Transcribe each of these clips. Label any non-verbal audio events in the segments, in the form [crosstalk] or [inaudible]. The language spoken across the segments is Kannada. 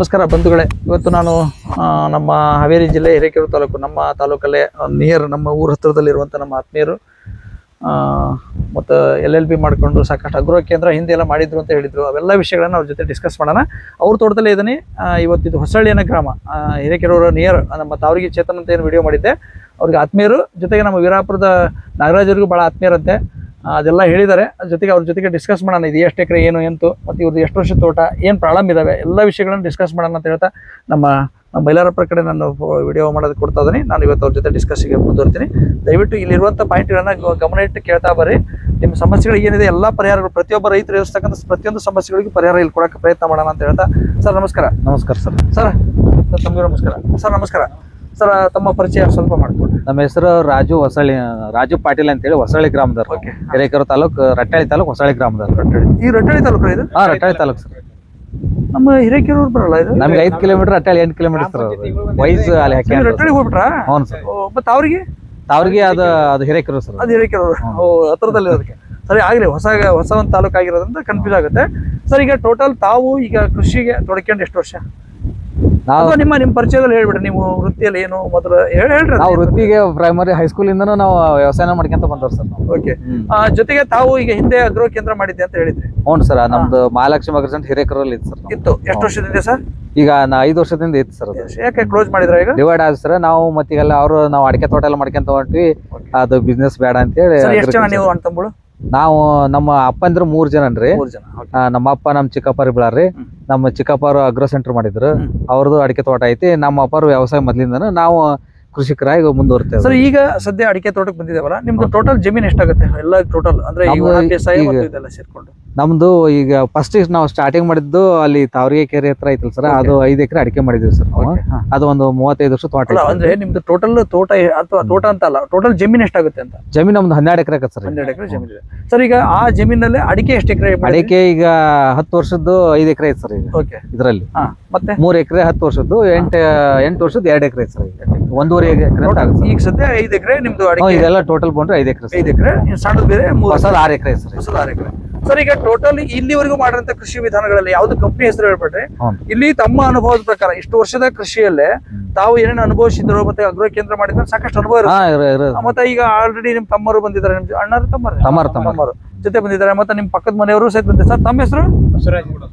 ನಮಸ್ಕಾರ ಬಂಧುಗಳೇ. ಇವತ್ತು ನಾನು ನಮ್ಮ ಹಾವೇರಿ ಜಿಲ್ಲೆ ಹಿರೇಕೆರೂರು ತಾಲೂಕು, ನಮ್ಮ ತಾಲೂಕಲ್ಲೇ ನಿಯರ್ ನಮ್ಮ ಊರ ಹತ್ತಿರದಲ್ಲಿರುವಂಥ ನಮ್ಮ ಆತ್ಮೀಯರು ಮತ್ತು ಎಲ್ ಎಲ್ ಬಿ ಮಾಡಿಕೊಂಡು ಸಾಕಷ್ಟು ಅಗ್ರೋ ಕೇಂದ್ರ ಹಿಂದೆ ಎಲ್ಲ ಮಾಡಿದ್ರು ಅಂತ ಹೇಳಿದರು. ಅವೆಲ್ಲ ವಿಷಯಗಳನ್ನು ಅವ್ರ ಜೊತೆ ಡಿಸ್ಕಸ್ ಮಾಡೋಣ. ಅವ್ರ ತೋಟದಲ್ಲೇ ಇದ್ದೀನಿ ಇವತ್ತಿದು ಹೊಸಳ್ಳಿನ ಗ್ರಾಮ ಹಿರೇಕೆರೂರು ನಿಯರ್ ನಮ್ಮ ತಾವರಿಗೆ ಚೇತನ್ ಅಂತ ಏನು ವಿಡಿಯೋ ಮಾಡಿದ್ದೆ. ಅವ್ರಿಗೆ ಆತ್ಮೀಯರು, ಜೊತೆಗೆ ನಮ್ಮ ವೀರಾಪುರದ ನಾಗರಾಜರಿಗೂ ಭಾಳ ಆತ್ಮೀಯರಂತೆ. ಅದೆಲ್ಲ ಹೇಳಿದ್ದಾರೆ. ಅದ್ರ ಜೊತೆಗೆ ಅವ್ರ ಜೊತೆಗೆ ಡಿಸ್ಕಸ್ ಮಾಡೋಣ. ಇದು ಎಷ್ಟು ಎಕರೆ ಏನು ಎಂತು ಮತ್ತು ಇವ್ರದ್ದು ಎಷ್ಟು ವರ್ಷದ ತೋಟ ಏನು ಪ್ರಾಬ್ಲಮ್ ಇದಾವೆ ಎಲ್ಲ ವಿಷಯಗಳನ್ನು ಡಿಸ್ಕಸ್ ಮಾಡೋಣ ಅಂತ ಹೇಳ್ತಾ ನಮ್ಮ ನಮ್ಮ ಕಡೆ ನಾನು ವಿಡಿಯೋ ಮಾಡೋದು ಕೊಡ್ತಾ ಇದ್ದೀನಿ. ನಾನು ಇವತ್ತು ಅವ್ರ ಜೊತೆ ಡಿಸ್ಕಸ್ಗೆ ಮುಂದುವರ್ತೀನಿ. ದಯವಿಟ್ಟು ಇಲ್ಲಿರುವಂಥ ಪಾಯಿಂಟ್ಗಳನ್ನ ಗಮನ ಇಟ್ಟು ಕೇಳ್ತಾ ಬರ್ರಿ. ನಿಮ್ಮ ಸಮಸ್ಯೆಗಳು ಏನಿದೆ ಎಲ್ಲ ಪರಿಹಾರಗಳು ಪ್ರತಿಯೊಬ್ಬ ರೈತರು ಎದುರಿಸ್ತಕ್ಕಂಥ ಪ್ರತಿಯೊಂದು ಸಮಸ್ಯೆಗಳಿಗೂ ಪರಿಹಾರ ಇಲ್ಲಿ ಕೊಡೋಕ್ಕೆ ಪ್ರಯತ್ನ ಮಾಡೋಣ ಅಂತ ಹೇಳ್ತಾ. ಸರ್ ನಮಸ್ಕಾರ. ನಮಸ್ಕಾರ ಸರ್. ಸರ್ ಸರ್ ತಮಗೂ ನಮಸ್ಕಾರ. ಸರ್ ನಮಸ್ಕಾರ. ಸರ್ ತಮ್ಮ ಪರಿಚಯ ಸ್ವಲ್ಪ ಮಾಡಿಕೊಡಿ. ನಮ್ಮ ಹೆಸರು ರಾಜು ಹೊಸಳ್ಳಿ ರಾಜು ಪಾಟೀಲ್ ಅಂತೇಳಿ ಹೊಸಳ್ಳಿ ಗ್ರಾಮದವ್ರು. ಹಿರೇಕೆರೆ ತಾಲೂಕು ರಟ್ಟಾಳಿ ತಾಲೂಕು ಹೊಸಳ್ಳಿ ಗ್ರಾಮದವ್ರು. ಈ ರಟ್ಟಳ್ಳಿ ತಾಲೂಕು ಇದು? ಹಾ ರಟ್ಟಾಳಿ ತಾಲೂಕು ಸರ್. ನಮ್ಮ ಹಿರೇಕೆರೂರು ಬರಲ್ಲ ಇದು? ನಮ್ಗೆ ಐದು ಕಿಲೋಮೀಟರ್ ರಟ್ಟಾಳಿ ಎಂಟು ಕಿಲೋಮೀಟರ್ ಸರ್ ವೈಸ್ ಅಲ್ಲಿ ಹಾಕಿ ನೀವು ರಟ್ಟಳ್ಳಿಗೆ ಹೋಗ್ಬಿಟ್ರಾ? ಹ್ಞೂ ಸರ್. ಮತ್ತೆ ಅವ್ರಿಗೆ? ಅವ್ರಿಗೆ ಅದು ಅದು ಹಿರೇಕೆರೂರು ಸರ್ ಅದು. ಹಿರೇಕೆರೂರು. ಹತ್ರದಲ್ಲಿ ಅದಕ್ಕೆ. ಸರಿ ಆಗಲಿ ಹೊಸ ಹೊಸ ಒಂದು ತಾಲೂಕು ಆಗಿರೋದ್ರಿಂದ ಕನ್ಫ್ಯೂಸ್ ಆಗುತ್ತೆ. ಸರ್ ಈಗ ಟೋಟಲ್ ತಾವು ಈಗ ಕೃಷಿಗೆ ತೊಡಕೊಂಡು ಎಷ್ಟು ವರ್ಷ? ನಾವು ನಿಮ್ಮ ನಿಮ್ಮ ಪರಿಚಯದಲ್ಲಿ ಹೇಳ್ಬಿಡ್ರಿ ನೀವು ವೃತ್ತಿಯಲ್ಲಿ ಏನು ಮೊದಲು ಹೇಳಿ ಹೇಳ್ರಿ ನಾವು ವೃತ್ತಿಗೆ ಪ್ರೈಮರಿ ಹೈಸ್ಕೂಲ್ ಇಂದನೂ ನಾವು ವ್ಯವಸಾಯ ಮಾಡ್ಕೊಂತ ಬಂದವ್ರು ಸರ್ ನಾವು. ಓಕೆ ಜೊತೆಗೆ ತಾವು ಈಗ ಹಿಂದೆ ಅಗ್ರೋ ಕೇಂದ್ರ ಮಾಡಿದ್ದೆ ಅಂತ ಹೇಳಿದ್ರಿ. ಹ್ಞೂ ಸರ್ ನಮ್ದು ಮಹಾಲಕ್ಷ್ಮಿ ಅಗ್ರಸೆಂಟ್ ಹಿರೇಕರಲ್ಲಿ ಇತ್ತು ಸರ್ ಇತ್ತು. ಎಷ್ಟು ವರ್ಷದಿಂದ ಸರ್? ಈಗ ನಾ ಐದು ವರ್ಷದಿಂದ ಇತ್ತು ಸರ್ ಯಾಕೆ ಕ್ಲೋಸ್ ಮಾಡಿದ್ರ ಈಗ? ಡಿವೈಡ್ ಆದ ಸರ್ ನಾವು ಮತ್ತೀಗೆಲ್ಲ ಅವರು ನಾವು ಅಡಿಕೆ ತೋಟ ಎಲ್ಲ ಮಾಡ್ಕೊಂತ ಹೊಂಟ್ವಿ. ಅದು ಬಿಸ್ನೆಸ್ ಬೇಡ ಅಂತೇಳಿ ಹೇಳಿ ಎಷ್ಟು ಜನ ನೀವು ಅಣ್ಣ ತಮ್ಮಗಳು ನಾವು ನಮ್ಮ ಅಪ್ಪಂದ್ರು ಮೂರ್ ಜನ ರೀ ಮೂರು ಜನ ನಮ್ಮ ಅಪ್ಪ ನಮ್ಮ ಚಿಕ್ಕಪ್ಪರು ಬಿಳಾರ್ರಿ. ನಮ್ಮ ಚಿಕ್ಕಪ್ಪರು ಅಗ್ರೋ ಸೆಂಟರ್ ಮಾಡಿದ್ರು. ಅವ್ರದ್ದು ಅಡಿಕೆ ತೋಟ ಐತಿ ನಮ್ಮ ಅಪ್ಪರು ವ್ಯವಸಾಯ ಮೊದ್ಲಿಂದನು ನಾವು ಕೃಷಿಕರಾಗಿ ಮುಂದುವರ್ತೇವೆ ಸರ್ ಈಗ ಸದ್ಯ ಅಡಿಕೆ ತೋಟಕ್ಕೆ ಬಂದಿದ್ದೇವಲ್ಲ ನಿಮ್ದು ಟೋಟಲ್ ಜಮೀನ್ ಎಷ್ಟಾಗುತ್ತೆ? ಎಲ್ಲ ಟೋಟಲ್ ಅಂದ್ರೆ ಸೇರ್ಕೊಂಡು. ನಮ್ದು ಈಗ ಫಸ್ಟ್ ನಾವು ಸ್ಟಾರ್ಟಿಂಗ್ ಮಾಡಿದ್ದು ಅಲ್ಲಿ ತಾವರಿಗೆ ಕೆರೆ ಹತ್ರ ಐತಲ್ ಸರ್ ಅದು ಐದು ಎಕರೆ ಅಡಿಕೆ ಮಾಡಿದ್ವಿ ಸರ್ ನಾವು. ಅದು ಒಂದು ಮೂವತ್ತೈದು ವರ್ಷ ತೋಟ ಅಂದ್ರೆ ನಿಮ್ದು ಟೋಟಲ್ ತೋಟ ಅಥವಾ ತೋಟ ಅಂತ ಅಲ್ಲ ಟೋಟಲ್ ಜಮೀನ್ ಎಷ್ಟಾಗುತ್ತೆ ಅಂತ? ಜಮೀನ್ ನಮ್ದು ಹನ್ನೆರಡು ಎಕರೆ ಆಗತ್ತೆ ಸರ್. ಹನ್ನೆರಡು ಎಕರೆ ಜಮೀನ್ ಇದೆ. ಸರ್ ಈಗ ಆ ಜಮೀನಲ್ಲಿ ಅಡಿಕೆ ಎಷ್ಟು ಎಕರೆ ಅಡಿಕೆ ಈಗ ಹತ್ತು ವರ್ಷದ್ದು ಐದು ಎಕರೆ ಐತೆ ಸರ್ ಈಗ. ಇದರಲ್ಲಿ. ಮತ್ತೆ? ಮೂರ್ ಎಕರೆ ಹತ್ತು ವರ್ಷದ್ದು ಎಂಟು ಎಂಟು ವರ್ಷದ್ದು ಎರಡು ಎಕರೆ ಐತೆ ಸರ್ ಈಗ. ಎಕರೆ ಈಗ ಸದ್ಯ ಐದು ಎಕರೆ ನಿಮ್ದು ಅಡಿಕೆ ಇದೆಲ್ಲ ಟೋಟಲ್ ಬಂದ್ರೆ ಐದು ಎಕರೆ ಐದು ಎಕರೆ ಸಣ್ಣದು ಬೇರೆ ಹೊಸದು ಆರು ಎಕರೆ ಸರ್. ಹೊಸದು ಆರು ಎಕರೆ. ಸರ್ ಈಗ ಟೋಟಲ್ ಇಲ್ಲಿವರೆಗೂ ಮಾಡಿದಂತ ಕೃಷಿ ವಿಧಾನಗಳಲ್ಲಿ ಯಾವ್ದು ಕಂಪನಿ ಹೆಸರು ಹೇಳ್ಬಿಟ್ರೆ ಇಲ್ಲಿ ತಮ್ಮ ಅನುಭವದ ಪ್ರಕಾರ ಇಷ್ಟು ವರ್ಷದ ಕೃಷಿಯಲ್ಲೇ ತಾವು ಏನೇನು ಅನುಭವಿಸಿದ್ರು ಮತ್ತೆ ಅಗ್ರೋ ಕೇಂದ್ರ ಮಾಡಿದ್ರೆ ಸಾಕಷ್ಟು ಅನುಭವ ಮತ್ತೆ ಈಗ ಆಲ್ರೆಡಿ ನಿಮ್ ತಮ್ಮರು ಬಂದಿದ್ದಾರೆ ನಿಮ್ ಅಣ್ಣರು ತಮ್ಮರು ತಮ್ಮರು, ತಮ್ಮರು. ಜೊತೆ ಬಂದಿದ್ದಾರೆ ಮತ್ತೆ ನಿಮ್ ಪಕ್ಕದ ಮನೆಯವರು ಸಹಿತ ಬಂದಿದ್ದಾರೆ. ಸರ್ ತಮ್ಮ ಹೆಸರು?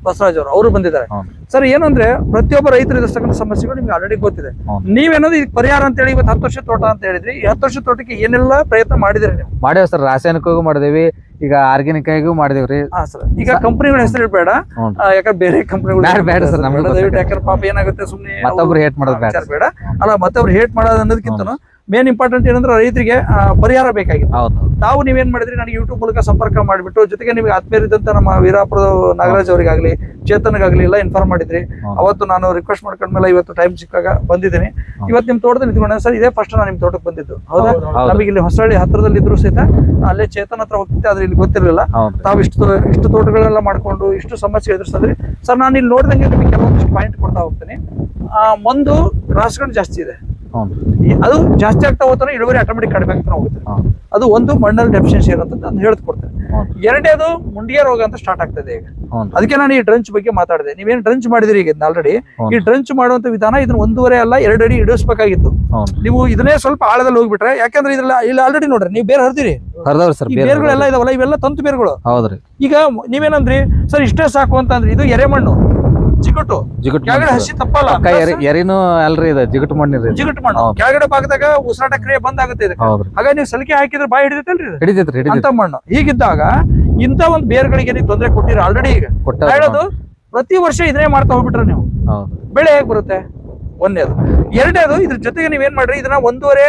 ಬಸವರಾಜ್ ಅವರು ಅವರು ಬಂದಿದ್ದಾರೆ. ಸರ್ ಏನಂದ್ರೆ ಪ್ರತಿಯೊಬ್ಬ ರೈತರು ಎದುರಿಸ್ತಕ್ಕಂಥ ಸಮಸ್ಯೆಗಳು ನಿಮ್ಗೆ ಆಲ್ರೆಡಿ ಗೊತ್ತಿದೆ. ನೀವೇನೋದು ಇದಕ್ಕೆ ಪರಿಹಾರ ಅಂತ ಹೇಳಿ ಇವತ್ತು ಹತ್ತು ವರ್ಷ ತೋಟ ಅಂತ ಹೇಳಿದ್ರಿ. ಈ ಹತ್ತು ವರ್ಷ ತೋಟಕ್ಕೆ ಏನೆಲ್ಲ ಪ್ರಯತ್ನ ಮಾಡಿದಿರಿ ನೀವು? ಮಾಡೇವ್ ಸರ್ ರಾಸಾಯನಿಕಗೂ ಮಾಡಿದೇವಿ ಈಗ ಆರ್ಗ್ಯಾನಿಕ್ ಆಗಿಗೂ ಮಾಡಿದೇವ್ರಿ ಹಾ ಸರ್. ಈಗ ಕಂಪನಿಗಳ ಹೆಸರು ಇಡಬೇಡ ಹ್ಞೂ. ಯಾಕಂದ್ರೆ ಬೇರೆ ಕಂಪನಿಗಳು ಬೇಡ ಸರ್ sir, ನಮ್ಗೆ ಯಾಕಂದ್ರೆ ಪಾಪ ಏನಾಗುತ್ತೆ ಸುಮ್ಮನೆ ಮತ್ತೊಬ್ರು ಹೇಟ್ ಮಾಡೋದು ಬೇಡ. ಬೇಡ. ಅಲ್ಲ ಮತ್ತೊಬ್ರು ಹೇಟ್ ಮಾಡೋದು ಅನ್ನೋದಕ್ಕಿಂತ ಮೇನ್ ಇಂಪಾರ್ಟೆಂಟ್ ಏನಂದ್ರೆ ರೈತರಿಗೆ ಪರಿಹಾರ ಬೇಕಾಗಿದೆ ಹೌದು. ತಾವು ನೀವೇನ್ ಮಾಡಿದ್ರಿ? ನನಗೆ ಯೂಟ್ಯೂಬ್ ಮೂಲಕ ಸಂಪರ್ಕ ಮಾಡಿಬಿಟ್ಟು ಜೊತೆಗೆ ನಿಮಗೆ ಆತ್ಮೀಯರಿದ್ದಂತ ನಮ್ಮ ವೀರಾಪುರ ನಾಗರಾಜ್ ಅವರಿಗಾಗ್ಲಿ ಚೇತನ್ಗಾಗ್ಲಿ ಎಲ್ಲ ಇನ್ಫಾರ್ಮ್ ಮಾಡಿದ್ರಿ. ಅವತ್ತು ನಾನು ರಿಕ್ವೆಸ್ಟ್ ಮಾಡ್ಕೊಂಡ್ಮೇಲೆ ಇವತ್ತು ಟೈಮ್ ಸಿಕ್ಕಾಗ ಬಂದಿದ್ದೀನಿ. ಇವತ್ತು ನಿಮ್ ತೋಟದಲ್ಲಿ ನಿಂತ್ಕೊಂಡೆ. ಸರ್ ಇದೇ ಫಸ್ಟ್ ನಾನು ನಿಮ್ ತೋಟಕ್ಕೆ ಬಂದಿದ್ದು. ಹೌದಾ. ನಮಗೆ ಇಲ್ಲಿ ಹೊಸಳ್ಳಿ ಹತ್ರದಲ್ಲಿ ಇದ್ರು ಸಹಿತ ಅಲ್ಲೇ ಚೇತನ್ ಹತ್ರ ಹೋಗ್ತಿದ್ದೆ ಆದ್ರೆ ಇಲ್ಲಿ ಗೊತ್ತಿರಲಿಲ್ಲ. ತಾವು ಇಷ್ಟು ಇಷ್ಟು ತೋಟಗಳೆಲ್ಲ ಮಾಡ್ಕೊಂಡು ಇಷ್ಟು ಸಮಸ್ಯೆ ಎದುರಿಸಿದ್ರಿ ಸರ್ ನಾನು ಇಲ್ಲಿ ನೋಡಿದಂಗೆ ನಿಮಗೆ ಕೆಲವೊಂದಿಷ್ಟು ಪಾಯಿಂಟ್ ಕೊಡ್ತಾ ಹೋಗ್ತೀನಿ. ಆ, ಒಂದು ಕ್ರಾಸ್ಗಳು ಜಾಸ್ತಿ ಇದೆ. ಅದು ಜಾಸ್ತಿ ಆಗ್ತಾ ಹೋಗ್ತಾನೆ ಇಳುವರಿ ಆಟೋಮೆಟಿಕ್ ಕಡಿಮೆ ಆಗ್ತಾ ಹೋಗುತ್ತೆ. ಅದು ಒಂದು ಮಣ್ಣಲ್ಲಿ ಡೆಫಿಷಿಯನ್ಸಿ ಇರುತ್ತೆ ಅಂತ ಹೇಳ್ಕೊಡ್ತೇನೆ. ಎರಡನೇದು ಮುಂಡಿಯ ರೋಗ ಅಂತ ಸ್ಟಾರ್ಟ್ ಆಗ್ತದೆ ಈಗ. ಅದಕ್ಕೆ ನಾನು ಈ ಡ್ರಂಚ್ ಬಗ್ಗೆ ಮಾತಾಡಿದೆ. ನೀವೇನು ಡ್ರಂಚ್ ಮಾಡಿದ್ರಿ ಈಗ ಆಲ್ರೆಡಿ ಈ ಡ್ರಂಚ್ ಮಾಡುವಂತ ವಿಧಾನ ಇದನ್ನ ಒಂದೂವರೆ ಅಲ್ಲ ಎರಡು ಅಡಿ ಇಡಿಸ್ಬೇಕಾಗಿತ್ತು. ನೀವು ಇದನ್ನೇ ಸ್ವಲ್ಪ ಆಳದಲ್ಲಿ ಹೋಗ್ಬಿಟ್ರೆ ಯಾಕಂದ್ರೆ ಇದ್ರಲ್ಲಿ ಇಲ್ಲಿ ಆಲ್ರೆಡಿ ನೋಡ್ರಿ ನೀವು ಬೇರೆ ಹರಿದಿರಿ. ಬೇರುಗಳೆಲ್ಲ ಇದಾವಲ್ಲ ಇವೆಲ್ಲ ತಂತು ಬೇರುಗಳು. ಈಗ ನೀವೇನಂದ್ರಿ ಸರ್ ಇಷ್ಟೇ ಸಾಕು ಅಂತ ಇದು ಇದು ಎರೆಮಣ್ಣು. ಜಿಗುಟು. ಜಿಗುಟ್ ಕೆಳಗಡೆ ಹಸಿ ತಪ್ಪಲ್ಲ. ಎರಿ ಎರಿನೂ ಅಲ್ರಿ ಇದು ಜಿಗುಟ್ ಮಣ್ಣಿರಿ ಇದು. ಜಿಗುಟು ಮಣ್ಣು. ಹೌದು. ಕೆಳಗಡೆ ಭಾಗದಾಗ ಉಸಿರಾಟ ಕ್ರಿಯೆ ಬಂದ್ ಆಗುತ್ತೆ ಇದಕ್ಕೆ. ಹೌದ್ರಿ. ಹಾಗಾಗಿ ನೀವು ಸಲಿಕೆ ಹಾಕಿದ್ರೆ ಬಾಯಿ ಹಿಡಿದೈತಲ್ರಿ ಇದು? ಹಿಡಿತೈತ್ರಿ ಹಿಡಿತೈತಿ ಅಂತ ಮಣ್ಣು. ಹೀಗಿದ್ದಾಗ ಇಂತ ಒಂದು ಬೇರ್ಗಳಿಗೆ ನೀವು ತೊಂದರೆ ಕೊಟ್ಟಿರ ಆಲ್ರೆಡಿ ಈಗ. ಕೊಟ್ಟ ಹೇಳೋದು ಪ್ರತಿ ವರ್ಷ ಇದನ್ನೇ ಮಾಡ್ತಾ ಹೋಗ್ಬಿಟ್ರೆ ನೀವು. ಹೌದು. ಬೆಳೆ ಹೇಗ್ ಬರುತ್ತೆ? ಒಂದೇದು ಎರಡೇದು ಇದ್ರ ಜೊತೆಗೆ ನೀವೇನ್ ಮಾಡ್ರಿ ಇದನ್ನ ಒಂದೂವರೆ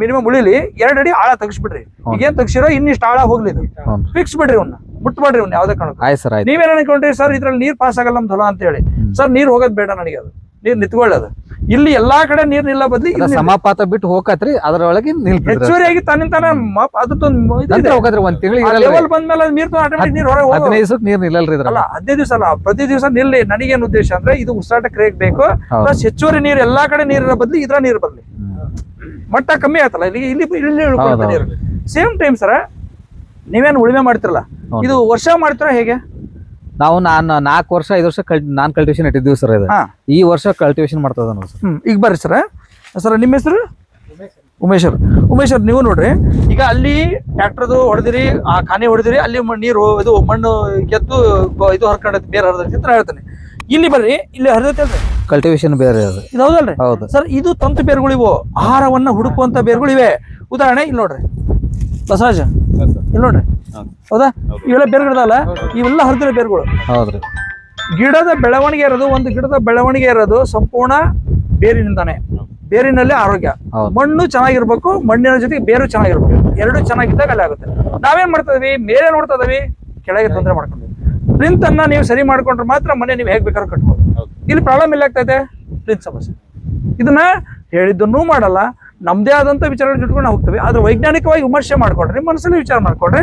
ಮಿನಿಮಮ್ ಉಳಿಲಿ ಎರಡಡಿ ಆಳ ತೆಗಿಸ್ಬಿಡ್ರಿ. ಈಗೇನ್ ತೆಗ್ಸಿರೋ ಇನ್ನಿಷ್ಟು ಆಳ ಹೋಗ್ಲಿ ಇದು. ಹ್ಞೂ ಫಿಕ್ಸ್ ಬಿಡ್ರಿ ಅವ್ನ ಮಾಡ್ರಿ ಅವ್ನು ಯಾವ್ದೇ ಕಾರಣಕ್ಕೂ. ಆಯ್ತು ಸರ್ ಆಯ್ತು. ನೀವೇನ್ ಅನ್ಕೊಂಡ್ರಿ ಸರ್ ಇದ್ರಲ್ಲಿ ನೀರ್ ಪಾಸ್ ಆಗಲ್ಲ ನಮ್ದು ಹೊಲ ಅಂತ ಹೇಳಿ ಸರ್ ನೀರ್ ಹೋಗೋದ್ ಬೇಡ ನನಗೆ ಅದು. ನೀರ್ ನಿತ್ಕೊಳ್ಳೋದು. ಇಲ್ಲಿ ಎಲ್ಲಾ ಕಡೆ ನೀರ್ ನಿಲ್ಲ ಬದ್ಲಿ ಸಮಪಾತ ಸಮಾಪಾತ ಬಿಟ್ಟು ಹೋಗತ್ರಿ ಅದ್ರೊಳಗೆ ಹೆಚ್ಚುವರಿಯಾಗಿ ತನ್ನಿಂತಾನ ನಂತರ ಹೋಗತ್ರಿ ಒಂದ್ ತಿಂಗಳಿಗೆ ಇರಲ್ಲ ಲೆವೆಲ್ ಬಂದ್ಮೇಲೆ ನೀರ್ ಆಟೋಮೆಟಿಕ್ ನೀರ್ ಹೊರಗೆ ಹೋಗೋದು. ಹದಿನೈದು ದಿವಸಕ್ಕೆ ನೀರ್ ನಿಲ್ಲಲ್ರಿ ಇದ್ರ ಅಲ್ಲ ಹದಿನೈದು ದಿವಸ ಅಲ್ಲ ಪ್ರತಿ ದಿವಸ ನಿಲ್ಲಿ. ನನಗೇನು ಉದ್ದೇಶ ಅಂದ್ರೆ ಇದು ಉಸಿರಾಟ ಕ್ರಿಯೆಗೆ ಬೇಕು. ಹೌದು. ಪ್ಲಸ್ ಹೆಚ್ಚುವರಿ ನೀರು ಎಲ್ಲಾ ಕಡೆ ನೀರಿನ ಬದ್ಲಿ ಇದ್ರ ನೀರು ಬರ್ಲಿ. ಮಟ್ಟ ಕಮ್ಮಿ ಆಯ್ತಲ್ಲ ಇಲ್ಲಿ ಇಲ್ಲಿ ಇಲ್ಲಿ ಇಳ್ಕೊಳುತ್ತೆ ಹೌದು, ನೀರು. ಸೇಮ್ ಟೈಮ್ ಸರ ನೀವೇನು ಉಳಿಮೆ ಮಾಡ್ತಿರಲ್ಲ. ಇದು ವರ್ಷ ಮಾಡ್ತೀರಾ ಹೇಗೆ? ನಾವು ನಾನು ನಾಲ್ಕು ವರ್ಷ ಐದು ವರ್ಷ ಕಲ್ ನಾನ್ ಕಲ್ಟಿವೇಶನ್ ಇಟ್ಟಿದ್ದೀವಿ ಸರ್ ಇದು. ಹಾ. ಈ ವರ್ಷ ಕಲ್ಟಿವೇಶನ್ ಮಾಡ್ತಾ ಇದ್ದಾನೆ ಸರ್ ಹ್ಮ್ ಈಗ ಬರ್ರಿ ಸರ ಸರ್ ನಿಮ್ಮ ಹೆಸರು? ಉಮೇಶ್ ಅವ್ರು. ಉಮೇಶ್ ಅವ್ರು ನೀವು ನೋಡ್ರಿ. ಈಗ ಅಲ್ಲಿ ಟ್ರ್ಯಾಕ್ಟರ್ದು ಹೊಡೆದಿರಿ ಆ ಖಾನೆ ಹೊಡೆದಿರಿ ಅಲ್ಲಿ ಮ- ನೀರು ಇದು ಮಣ್ಣು ಗೆದ್ದು ಬ- ಇದು ಹರ್ಕೊಂಡೈತಿ ಬೇರೆ ಹರಿದೈತಿ ಅಂತ ನಾ ಹೇಳ್ತೇನೆ. ಇಲ್ಲಿ ಬರ್ರಿ ಇಲ್ಲಿ ಹರಿದೈತಲ್ರಿ ಕಲ್ಟಿವೇಶನ್ ಬೇರೆ ಅದು. ಇದು ಹೌದಲ್ರಿ? ಹೌದು. ಸರ್ ಇದು ತಂತು ಬೇರುಗಳಿವು. ಇವು ಆಹಾರವನ್ನ ಹುಡುಕುವಂತ ಬೇರುಗಳು ಇವೆ ಉದಾಹರಣೆ ಇಲ್ಲಿ ನೋಡ್ರಿ. ಬಸವರಾಜ ಇಲ್ಲಿ ನೋಡ್ರಿ. ಹೌದಾ. ಇವೆಲ್ಲ ಬೇರ್ಗಳಲ್ಲ ಇವೆಲ್ಲ ಹರಿದಿರೋ ಬೇರುಗಳು. ಹೌದ್ರಿ. ಗಿಡದ ಬೆಳವಣಿಗೆ ಇರೋದು ಒಂದು ಗಿಡದ ಬೆಳವಣಿಗೆ ಇರೋದು ಸಂಪೂರ್ಣ ಬೇರಿನಿಂದಾನೆ. ಬೇರಿನಲ್ಲಿ ಆರೋಗ್ಯ. ಮಣ್ಣು ಚೆನ್ನಾಗಿರ್ಬೇಕು ಮಣ್ಣಿನ ಜೊತೆಗೆ ಬೇರು ಚೆನ್ನಾಗಿರ್ಬೇಕು. ಎರಡು ಚೆನ್ನಾಗಿದ್ದಾಗ ಅಲ್ಲಿ ಆಗುತ್ತೆ. ನಾವೇನ್ ಮಾಡ್ತಾ ಇದೀವಿ? ಮೇಲೆ ನೋಡ್ತಾ ಇದೀವಿ. ಕೆಳಗೆ ತೊಂದರೆ ಮಾಡ್ಕೊಂಡ್ವಿ ಪ್ರಿಂಟ್ ಅನ್ನ ನೀವು ಸರಿ ಮಾಡ್ಕೊಂಡ್ರೆ ಮಾತ್ರ ಮನೆ ನೀವು ಹೇಗ್ ಬೇಕಾದ್ರೂ ಕಟ್ಬೋದು. ಇಲ್ಲಿ ಪ್ರಾಬ್ಲಮ್ ಎಲ್ಲ ಆಗ್ತೈತೆ ಪ್ರಿಂತ್ ಸಮಸ್ಯೆ. ಇದನ್ನ ಹೇಳಿದ್ದನ್ನೂ ಮಾಡಲ್ಲ. ನಮ್ದೇ ಆದಂತ ವಿಚಾರಗಳು ಇಟ್ಕೊಂಡು ಹೋಗ್ತವೆ. ಆದರೆ ವೈಜ್ಞಾನಿಕವಾಗಿ ವಿಮರ್ಶೆ ಮಾಡಿಕೊಡ್ರಿ ಮನಸ್ಸಲ್ಲಿ ವಿಚಾರ ಮಾಡಿಕೊಂಡ್ರೆ,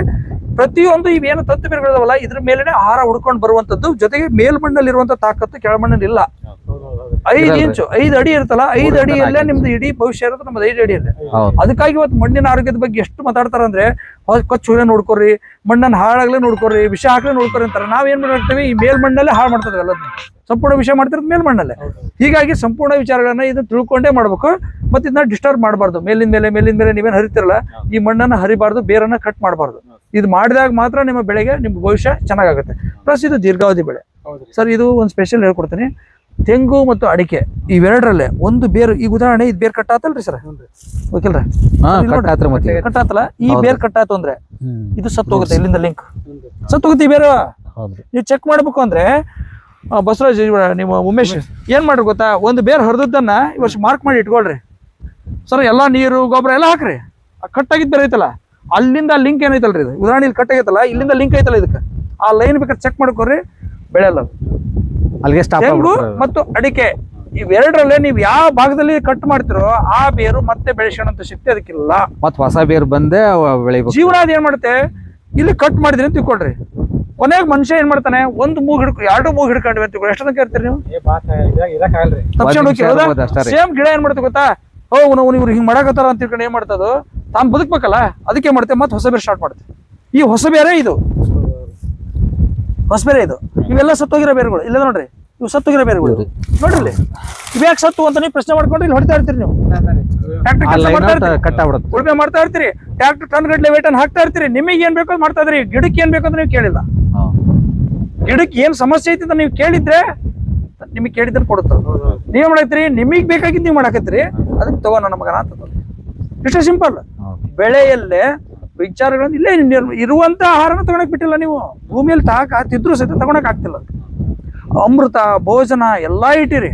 ಪ್ರತಿಯೊಂದು ಇವೇನು ತತ್ವಗಳಿದಾವಲ್ಲ ಇದ್ರ ಮೇಲೆನೆ ಆಹಾರ ಹುಡ್ಕೊಂಡು ಬರುವಂತದ್ದು ಜೊತೆಗೆ ಮೇಲ್ಮಣ್ಣಲ್ಲಿರುವಂತ ತಾಕತ್ತು ಕೆಳಮಣ್ಣಲ್ಲಿ ಇಲ್ಲ. ಐದು. ಇಂಚು ಐದು ಅಡಿ ಇರುತ್ತಲ್ಲ ಐದು ಅಡಿಯಲ್ಲೇ ನಿಮ್ದು ಇಡೀ ಭವಿಷ್ಯ ಇರುತ್ತೆ ನಮ್ದು ಐದು ಅಡಿಯಲ್ಲೇ ಅದಕ್ಕಾಗಿ ಇವತ್ತು ಮಣ್ಣಿನ ಆರೋಗ್ಯದ ಬಗ್ಗೆ ಎಷ್ಟು ಮಾತಾಡ್ತಾರ ಅಂದ್ರೆ ಹೊಸ ಕೊಚ್ಚು ಹುಳ ನೋಡ್ಕೊರಿ ಮಣ್ಣನ್ನ ಹಾಳಾಗ್ಲೇ ನೋಡ್ಕೊರಿ ವಿಷ ಹಾಕ್ಲೇ ನೋಡ್ಕೊರಿ ಅಂತಾರೆ. ನಾವೇನ್ ಮಾಡ್ತೀವಿ? ಈ ಮೇಲ್ಮಣ್ಣಲ್ಲೇ ಹಾಳು ಮಾಡ್ತದೆ ಎಲ್ಲದನ್ನ ಸಂಪೂರ್ಣ ವಿಷಯ ಮಾಡ್ತಿರೋದು ಮೇಲ್ಮಣ್ಣಲ್ಲೇ ಹೀಗಾಗಿ ಸಂಪೂರ್ಣ ವಿಚಾರಗಳನ್ನ ಇದನ್ನ ತಿಳ್ಕೊಂಡೇ ಮಾಡ್ಬೇಕು. ಮತ್ತೆ ಇದನ್ನ ಡಿಸ್ಟರ್ಬ್ ಮಾಡಬಾರ್ದು. ಮೇಲಿನ ಮೇಲೆ ಮೇಲಿನ ಮೇಲೆ ನೀವೇನು ಹರಿತಿರಲ್ಲ ಈ ಮಣ್ಣನ್ನ ಹರಿಬಾರ್ದು ಬೇರನ್ನ ಕಟ್ ಮಾಡಬಾರ್ದು. ಇದು ಮಾಡಿದಾಗ ಮಾತ್ರ ನಿಮ್ಮ ಬೆಳೆಗೆ ನಿಮ್ಮ ಭವಿಷ್ಯ ಚೆನ್ನಾಗಾಗುತ್ತೆ. ಪ್ಲಸ್ ಇದು ದೀರ್ಘಾವಧಿ ಬೆಳೆ. ಸರ್ ಇದು ಒಂದು ಸ್ಪೆಷಲ್ ಹೇಳ್ಕೊಡ್ತೀನಿ. ತೆಂಗು ಮತ್ತು ಅಡಿಕೆ ಇವೆರಡರಲ್ಲೇ ಒಂದು ಬೇರು ಈಗ ಉದಾಹರಣೆ ಇದು ಬೇರ್ ಕಟ್ಟಾತಲ್ರಿ ಸರ್? ಓಕೆಲ್ರಿ ಕಟ್ಟಾತಲ್ಲ ಈ. ಬೇರ್ ಕಟ್ಟಾತು ಅಂದ್ರೆ. ಇದು ಸತ್ತು ಹೋಗುತ್ತೆ ಇಲ್ಲಿಂದ ಲಿಂಕ್ ಸತ್ತು ಹೋಗುತ್ತೆ ಈ ಬೇರು? ನೀವು ಚೆಕ್ ಮಾಡ್ಬೇಕು ಅಂದ್ರೆ ಆ, ಬಸವರಾಜ್ ನಿಮ್ಮ ಉಮೇಶ್ ಏನ್ ಮಾಡ್ರಿ ಗೊತ್ತಾ? ಒಂದು ಬೇರ್ ಹರಿದದ್ದನ್ನ ಈ ವರ್ಷ ಮಾರ್ಕ್ ಮಾಡಿ ಇಟ್ಕೊಳ್ರಿ. ಸರ್ ಎಲ್ಲಾ ನೀರು ಗೊಬ್ಬರ ಎಲ್ಲ ಹಾಕ್ರಿ. ಆ ಕಟ್ಟಾಗಿದ್ ಬೇರೆ ಐತಲ್ಲ? ಅಲ್ಲಿಂದ ಲಿಂಕ್ ಏನೈತಲ್ರಿ ಇದು? ಉದಾಹರಣೆ ಇಲ್ಲಿ ಕಟ್ಟಾಗೈತಲ್ಲ ಇಲ್ಲಿಂದ ಲಿಂಕ್ ಐತಲ್ಲ ಇದಕ್ಕೆ? ಆ ಲೈನ್ ಬೇಕಾದ್ರೆ ಚೆಕ್ ಮಾಡ್ಕೊರಿ ಬೆಳೆಯಲ್ಲ. ಅಲ್ಲಿಗೆ ಸ್ಟಾಪ್ ತೆಂಗು ಮತ್ತು ಅಡಿಕೆ ಇವೆರಡರಲ್ಲೇ ನೀವು ಯಾವ ಭಾಗದಲ್ಲಿ ಕಟ್ ಮಾಡ್ತಿರೋ ಆ ಬೇರು ಮತ್ತೆ ಬೆಳೆಸೋಣಂತ ಶಕ್ತಿ ಅದಕ್ಕಿಲ್ಲ. ಮತ್ ಹೊಸ ಬೇರು ಬಂದೆ ಬೆಳಿಬೇಕು. ಜೀವನ ಅದ್ ಏನ್ ಮಾಡುತ್ತೆ? ಇಲ್ಲಿ ಕಟ್ ಮಾಡಿದ್ರಿ ಅಂತ ತಿಳ್ಕೊಳ್ರಿ. ಕೊನೆಗೆ ಮನುಷ್ಯ ಏನ್ ಮಾಡ್ತಾನೆ? ಒಂದು ಮೂಗ್ ಹಿಡ್ಕೊ ಎರಡು ಮೂಗ್ ಹಿಡ್ಕೊಂಡ್ವಿ ಅಂತ ಎಷ್ಟು ತನಕ ಕೇಳ್ತೀರಿ ನೀವು? ಸೇಮ್ ಗಿಡ ಏನ್ ಮಾಡ್ತೀವಿ ಗೊತ್ತಾ? ಓ ನಾವು ಇವ್ರು ಹಿಂಗ್ ಮಾಡಕತ್ತಾರ ಅಂತ ತಿಳ್ಕೊಂಡು ಏನ್ ಮಾಡ್ತದು ತಾನು ಬದುಕ್ಬೇಕಲ್ಲ? ಅದಕ್ಕೆ ಮಾಡ್ತೆ ಮತ್ತೆ ಹೊಸ ಬೇರೆ ಸ್ಟಾರ್ಟ್ ಮಾಡುತ್ತೆ. ಈ ಹೊಸ ಬೇರೆ ಇದು. ಹೊಸ ಬೇರೆ ಇದು. ಇವೆಲ್ಲ ಸತ್ತೋಗಿರೋ ಬೇರುಗಳು. ಇಲ್ಲ ನೋಡ್ರಿ ಇವು ಸತ್ತೋಗಿರೋ ಬೇರುಗಳು. ನೋಡ್ರಿ ಇವ್ ಯಾಕೆ ಸತ್ತು ಅಂತ ನೀವು ಪ್ರಶ್ನೆ ಮಾಡ್ಕೊಂಡು ಇಲ್ಲಿ ಹೊಡಿತಾ ಇರ್ತೀರಿ ನೀವು. ಟ್ರಾಕ್ಟರ್ ಕೆಲಸ ಮಾಡ್ತಾ ಇರ್ತೀರಿ. ಕಟ್ ಆಗ್ಬಿಡುತ್ತೆ. ಉಳುಮೆ ಮಾಡ್ತಾ ಇರ್ತೀರಿ. ಟ್ರಾಕ್ಟರ್ ಟನ್ ಗಡ್ಲೆ ವೇಟ್ ಅನ್ನು ಹಾಕ್ತಾ ಇರ್ತೀರಿ. ನಿಮಗೆ ಏನ್ ಬೇಕೋ ಮಾಡ್ತಾ ಇದ್ರಿ. ಗಿಡಕ್ಕೆ ಏನ್ ಬೇಕೋ ಅಂತ ನೀವು ಕೇಳಿಲ್ಲ. ಗಿಡಕ್ಕೆ ಏನ್ ಸಮಸ್ಯೆ ಐತಿ ಅಂತ ನೀವು ಕೇಳಿದ್ರೆ ನಿಮಗೆ ಕೇಳಿದ್ರೆ ಕೊಡುತ್ತ. ನೀವ್ ಮಾಡೈತ್ರಿ ನಿಮಗ್ ಬೇಕಾಗಿದ್ದು ನೀವು ಮಾಡಾಕತ್ರಿ ಅದಕ್ಕೆ ತಗೋ ನನ್ನ ಮಗನ ಅಂತ ಇಷ್ಟೇ ಸಿಂಪಲ್ ಬೆಳೆಯಲ್ಲೇ ವಿಚಾರಗಳನ್ನು ಇಲ್ಲೇ ಇರುವಂಥ ಇರುವಂತ ಆಹಾರನ ತಗೊಳಕ್ ಬಿಟ್ಟಿಲ್ಲ ನೀವು. ಭೂಮಿಯಲ್ಲಿ ತಾಕ ತಿದ್ರು ಸಹಿತ ತಗೊಳಕ್ ಆಗ್ತಿಲ್ಲ ಅಮೃತ ಭೋಜನ ಎಲ್ಲ ಇಟ್ಟಿರಿ.